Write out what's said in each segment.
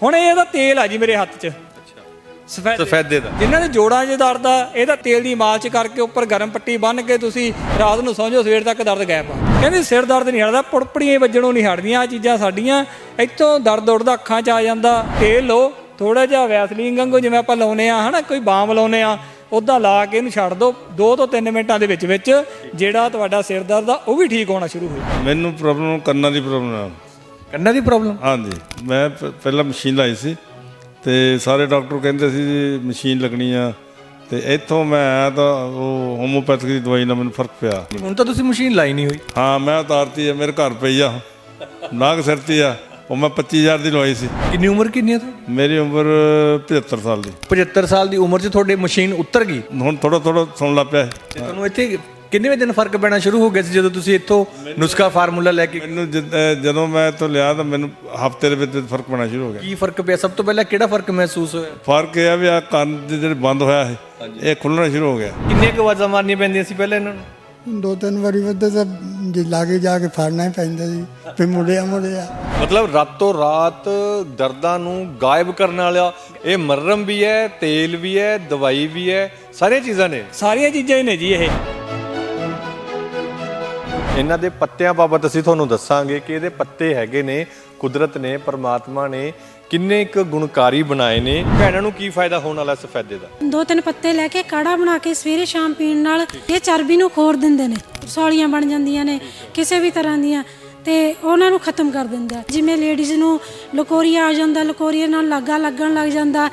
ਹੁਣ ਇਹ ਇਹਦਾ ਤੇਲ ਆ ਜੀ ਮੇਰੇ ਹੱਥ 'ਚ। ਸਫੈਦ ਸਫੈਦੇ ਦਾ। ਜਿਨ੍ਹਾਂ ਦੇ ਜੋੜਾਂ 'ਚ ਦਰਦ ਆ ਇਹਦਾ ਤੇਲ ਦੀ ਮਾਲਚ ਕਰਕੇ ਉੱਪਰ ਗਰਮ ਪੱਟੀ ਬੰਨ੍ਹ ਕੇ ਤੁਸੀਂ ਰਾਤ ਨੂੰ ਸੌਂ ਜਾਓ ਸਵੇਰ ਤੱਕ ਦਰਦ ਗਾਇਬ ਆ। ਕਹਿੰਦੇ ਸਿਰ ਦਰਦ ਨਹੀਂ ਹਟਦਾ ਪੁੜਪੜੀਆਂ ਵੱਜਣੋਂ ਨਹੀਂ ਹਟਦੀਆਂ ਆ ਚੀਜ਼ਾਂ ਸਾਡੀਆਂ। ਇੱਥੋਂ ਦਰਦ ਉੱਠਦਾ ਅੱਖਾਂ 'ਚ ਆ ਜਾਂਦਾ। ਤੇਲ ਲਓ ਥੋੜਾ ਜਿਹਾ ਵੈਸਲੀਨ ਗੰਗੋ ਜਿਵੇਂ ਆਪਾਂ ਲਾਉਨੇ ਆ ਹਨਾ ਕੋਈ ਬਾਮ ਲਾਉਨੇ ਆ ਉਦਾਂ ਲਾ ਕੇ ਇਹਨੂੰ ਛੱਡ ਦਿਓ 2 ਤੋਂ 3 ਮਿੰਟਾਂ ਦੇ ਵਿੱਚ ਵਿੱਚ ਜਿਹੜਾ ਤੁਹਾਡਾ ਸਿਰ ਦਰਦ ਆ ਉਹ ਵੀ ਠੀਕ ਹੋਣਾ ਸ਼ੁਰੂ ਹੋ ਜਾਊ। ਮੈਨੂੰ ਪ੍ਰੋਬਲਮ ਕੰਨਾਂ ਦੀ ਪ੍ਰੋਬਲਮ ਆ। ਕੰਨਾਂ ਦੀ ਪ੍ਰੋਬਲਮ ਹਾਂਜੀ ਮੈਂ ਪ- ਪਹਿਲਾਂ ਮਸ਼ੀਨ ਲਾਈ ਸੀ ਤੇ ਸਾਰੇ ਡਾਕਟਰ ਕਹਿੰਦੇ ਸੀ ਜੀ ਮਸ਼ੀਨ ਲੱਗਣੀ ਆ ਤੇ ਇੱਥੋਂ ਮੈਂ ਆਇਆ ਤਾਂ ਉਹ ਹੋਮੋਪੈਥਿਕ ਦੀ ਦਵਾਈ ਨਾਲ ਮੈਨੂੰ ਫ਼ਰਕ ਪਿਆ। ਹੁਣ ਤਾਂ ਤੁਸੀਂ ਮਸ਼ੀਨ ਲਾਈ ਨਹੀਂ ਹੋਈ। ਹਾਂ ਮੈਂ ਉਤਾਰਤੀ ਆ ਮੇਰੇ ਘਰ ਪਈ ਆ ਨਾਗ ਸਿਰ ਤੇ ਆ ਉਹ ਮੈਂ 25000 ਦੀ ਲਵਾਈ ਸੀ। ਕਿੰਨੀ ਉਮਰ ਕਿੰਨੀ ਹੈ ਤੁਹਾਡੀ? ਮੇਰੀ ਉਮਰ 75 ਸਾਲ ਦੀ। 75 ਸਾਲ ਦੀ ਉਮਰ 'ਚ ਤੁਹਾਡੇ ਮਸ਼ੀਨ ਉਤਰ ਗਈ। ਹੁਣ ਥੋੜਾ ਥੋੜਾ ਸੁਣ ਲੱਗ ਪਿਆ ਇਹ। ਤੇ ਤੁਹਾਨੂੰ ਇੱਥੇ ਕਿੰਨੇ ਦਿਨ ਫ਼ਰਕ ਪੈਣਾ ਸ਼ੁਰੂ ਹੋ ਗਿਆ ਸੀ ਜਦੋਂ ਤੁਸੀਂ ਇੱਥੋਂ ਨੁਸਖਾ ਫਾਰਮੂਲਾ ਲੈ ਕੇ ਮੈਨੂੰ ਜਦ- ਅਹ ਜਦੋਂ ਮੈਂ ਇੱਥੋਂ ਲਿਆ ਤਾਂ ਮੈਨੂੰ ਹਫ਼ਤੇ ਦੇ ਵਿੱਚ ਵਿੱਚ ਫ਼ਰਕ ਪੈਣਾ ਸ਼ੁਰੂ ਹੋ ਗਿਆ। ਕੀ ਫ਼ਰਕ ਪਿਆ? ਸਭ ਤੋਂ ਪਹਿਲਾਂ ਕਿਹੜਾ ਫ਼ਰਕ ਮਹਿਸੂਸ ਹੋਇਆ? ਫ਼ਰਕ ਇਹ ਆ ਵੀ ਆ ਕੰਨ ਦੇ ਜਿਹੜੇ ਬੰਦ ਹੋਇਆ ਹੈ ਇਹ ਖੁੱਲਣਾ ਸ਼ੁਰੂ ਹੋ ਗਿਆ। ਕਿੰਨੇ ਕੁ ਆਵਾਜ਼ਾਂ ਮਾਰਨੀਆਂ ਪੈਂਦੀਆਂ ਸੀ ਪਹਿਲਾਂ ਇਹਨਾਂ ਨੂੰ? ਦੋ ਤਿੰਨ ਵਾਰੀ ਵੱਧੇ ਤਾਂ ਜੇ ਲਾਗੇ ਜਾ ਕੇ ਫੜਨਾ ਹੀ ਪੈਂਦਾ ਸੀ ਵੀ ਮੁੜਿਆ ਮੁੜਿਆ। ਮਤਲਬ ਰਾਤੋਂ ਰਾਤ ਦਰਦਾਂ ਨੂੰ ਗਾਇਬ ਕਰਨ ਵਾਲਾ ਇਹ ਮਰਰਮ ਵੀ ਹੈ ਤੇਲ ਵੀ ਹੈ ਦਵਾਈ ਵੀ ਹੈ ਸਾਰੀਆਂ ਚੀਜ਼ਾਂ ਨੇ? ਸਾਰੀਆਂ ਚੀਜ਼ਾਂ ਹੀ ਨੇ ਜੀ ਇਹ। ਇਹਨਾਂ ਦੇ ਪੱਤਿਆਂ ਬਾਬਤ ਅਸੀਂ ਤੁਹਾਨੂੰ ਦੱਸਾਂਗੇ ਕਿ ਇਹਦੇ ਪੱਤੇ ਹੈਗੇ ਨੇ, ਕੁਦਰਤ ਨੇ, ਪਰਮਾਤਮਾ ਨੇ, ਕਿੰਨੇ ਇੱਕ ਗੁਣਕਾਰੀ ਬਣਾਏ ਨੇ। ਭੈਣਾਂ ਨੂੰ ਕੀ ਫਾਇਦਾ ਹੋਣ ਵਾਲਾ ਸਫੈਦੇ ਦਾ? ਦੋ ਤਿੰਨ ਪੱਤੇ ਲੈ ਕੇ ਕਾੜਾ ਬਣਾ ਕੇ ਸਵੇਰੇ ਸ਼ਾਮ ਪੀਣ ਨਾਲ ਇਹ ਚਰਬੀ ਨੂੰ ਖੋਰ ਦਿੰਦੇ ਨੇ। ਸੌਲੀਆਂ ਬਣ ਜਾਂਦੀਆਂ ਨੇ, ਕਿਸੇ ਵੀ ਤਰ੍ਹਾਂ ਦੀਆਂ, ਤੇ ਉਹਨਾਂ ਨੂੰ ਖਤਮ ਕਰ ਦਿੰਦਾ ਜਿਵੇਂ ਲੇਡੀਜ਼ ਨੂੰ ਲਕੋਰੀਆ ਆ ਜਾਂਦਾ ਲਕੋਰੀਆ ਨਾਲ ਲਾਗਾ ਲੱਗਣ ਲੱਗ ਜਾਂਦਾ,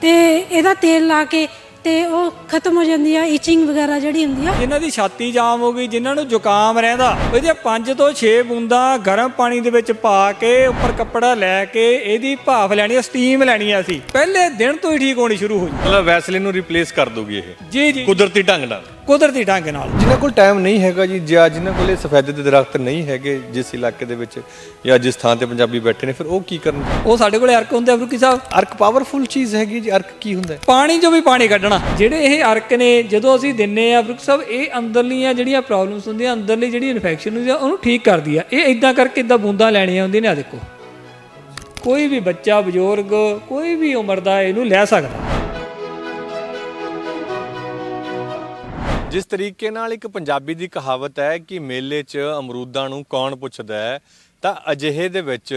ਤੇ ਇਹਦਾ ਤੇਲ ਲਾ ਕੇ ਤੇ ਉਹ ਖਤਮ ਹੋ ਜਾਂਦੀ ਆ ਇਚਿੰਗ ਵਗੈਰਾ ਜਿਹੜੀ ਹੁੰਦੀ ਆ। ਜਿਨ੍ਹਾਂ ਦੀ ਛਾਤੀ ਜਾਮ ਹੋ ਗਈ ਜਿਨ੍ਹਾਂ ਨੂੰ ਜ਼ੁਕਾਮ ਰਹਿੰਦਾ ਉਹਦੇ 5 ਤੋਂ 6 ਬੂੰਦਾਂ ਗਰਮ ਪਾਣੀ ਦੇ ਵਿੱਚ ਪਾ ਕੇ ਉੱਪਰ ਕੱਪੜਾ ਲੈ ਕੇ ਇਹਦੀ ਭਾਫ ਲੈਣੀ ਆ ਸਟੀਮ ਲੈਣੀ ਆ ਅਸੀਂ। ਪਹਿਲੇ ਦਿਨ ਤੋਂ ਹੀ ਠੀਕ ਹੋਣੀ ਸ਼ੁਰੂ ਹੋ ਮਤਲਬ ਵੈਸਲਿਨ ਨੂੰ ਰਿਪਲੇਸ ਕਰ ਦੋਗੀ ਇਹ। ਜੀ ਜੀ। ਕੁਦਰਤੀ ਢੰਗ ਨਾਲ। ਕੁਦਰਤੀ ਢੰਗ ਨਾਲ। ਜਿਨ੍ਹਾਂ ਕੋਲ ਟਾਈਮ ਨਹੀਂ ਹੈਗਾ ਜੀ ਜਾਂ ਜਿਨ੍ਹਾਂ ਕੋਲੇ ਸਫੈਦੇ ਦੇ ਦਰਖਤ ਨਹੀਂ ਹੈਗੇ ਜਿਸ ਇਲਾਕੇ ਦੇ ਵਿੱਚ ਜਾਂ ਜਿਸ ਥਾਂ ਤੇ ਪੰਜਾਬੀ ਬੈਠੇ ਨੇ ਫਿਰ ਉਹ ਕੀ ਕਰਨ? ਉਹ ਸਾਡੇ ਕੋਲੇ ਅਰਕ ਹੁੰਦੇ ਆ ਫਰੂਕੀ ਸਾਹਿਬ। ਅਰਕ ਪਾਵਰਫੁਲ ਚੀਜ਼ ਹੈਗੀ ਜੀ ਅਰਕ ਕੀ ਹੁੰਦਾ? ਪਾਣੀ ਚੋਂ ਵੀ ਪਾਣੀ ਕੱਢਣਾ। ਜਿਹੜੇ ਇਹ ਅਰਕ ਨੇ ਜਦੋਂ ਅਸੀਂ ਦਿੰਨੇ ਆ ਫਰੂਕ ਸਾਹਿਬ ਇਹ ਅੰਦਰਲੀਆਂ ਜਿਹੜੀਆਂ ਪ੍ਰੋਬਲਮਸ ਹੁੰਦੀਆਂ ਅੰਦਰਲੀ ਜਿਹੜੀ ਇਨਫੈਕਸ਼ਨ ਹੁੰਦੀ ਆ ਉਹਨੂੰ ਠੀਕ ਕਰਦੀ ਆ। ਇਹ ਇਦਾਂ ਕਰਕੇ ਇਦਾਂ ਬੂੰਦਾਂ ਲੈਣੀਆਂ ਹੁੰਦੀਆਂ ਨੇ ਆ ਦੇਖੋ। ਕੋਈ ਵੀ ਬੱਚਾ ਬਜ਼ੁਰਗ ਕੋਈ ਵੀ ਉਮਰ ਦਾ ਇਹਨੂੰ ਲੈ ਸਕਦਾ। ਜਿਸ ਤਰੀਕੇ ਨਾਲ ਇੱਕ ਪੰਜਾਬੀ ਦੀ ਕਹਾਵਤ ਹੈ ਕਿ ਮੇਲੇ 'ਚ ਅਮਰੂਦਾਂ ਨੂੰ ਕੌਣ ਪੁੱਛਦਾ ਹੈ, ਤਾਂ ਅਜਿਹੇ ਦੇ ਵਿੱਚ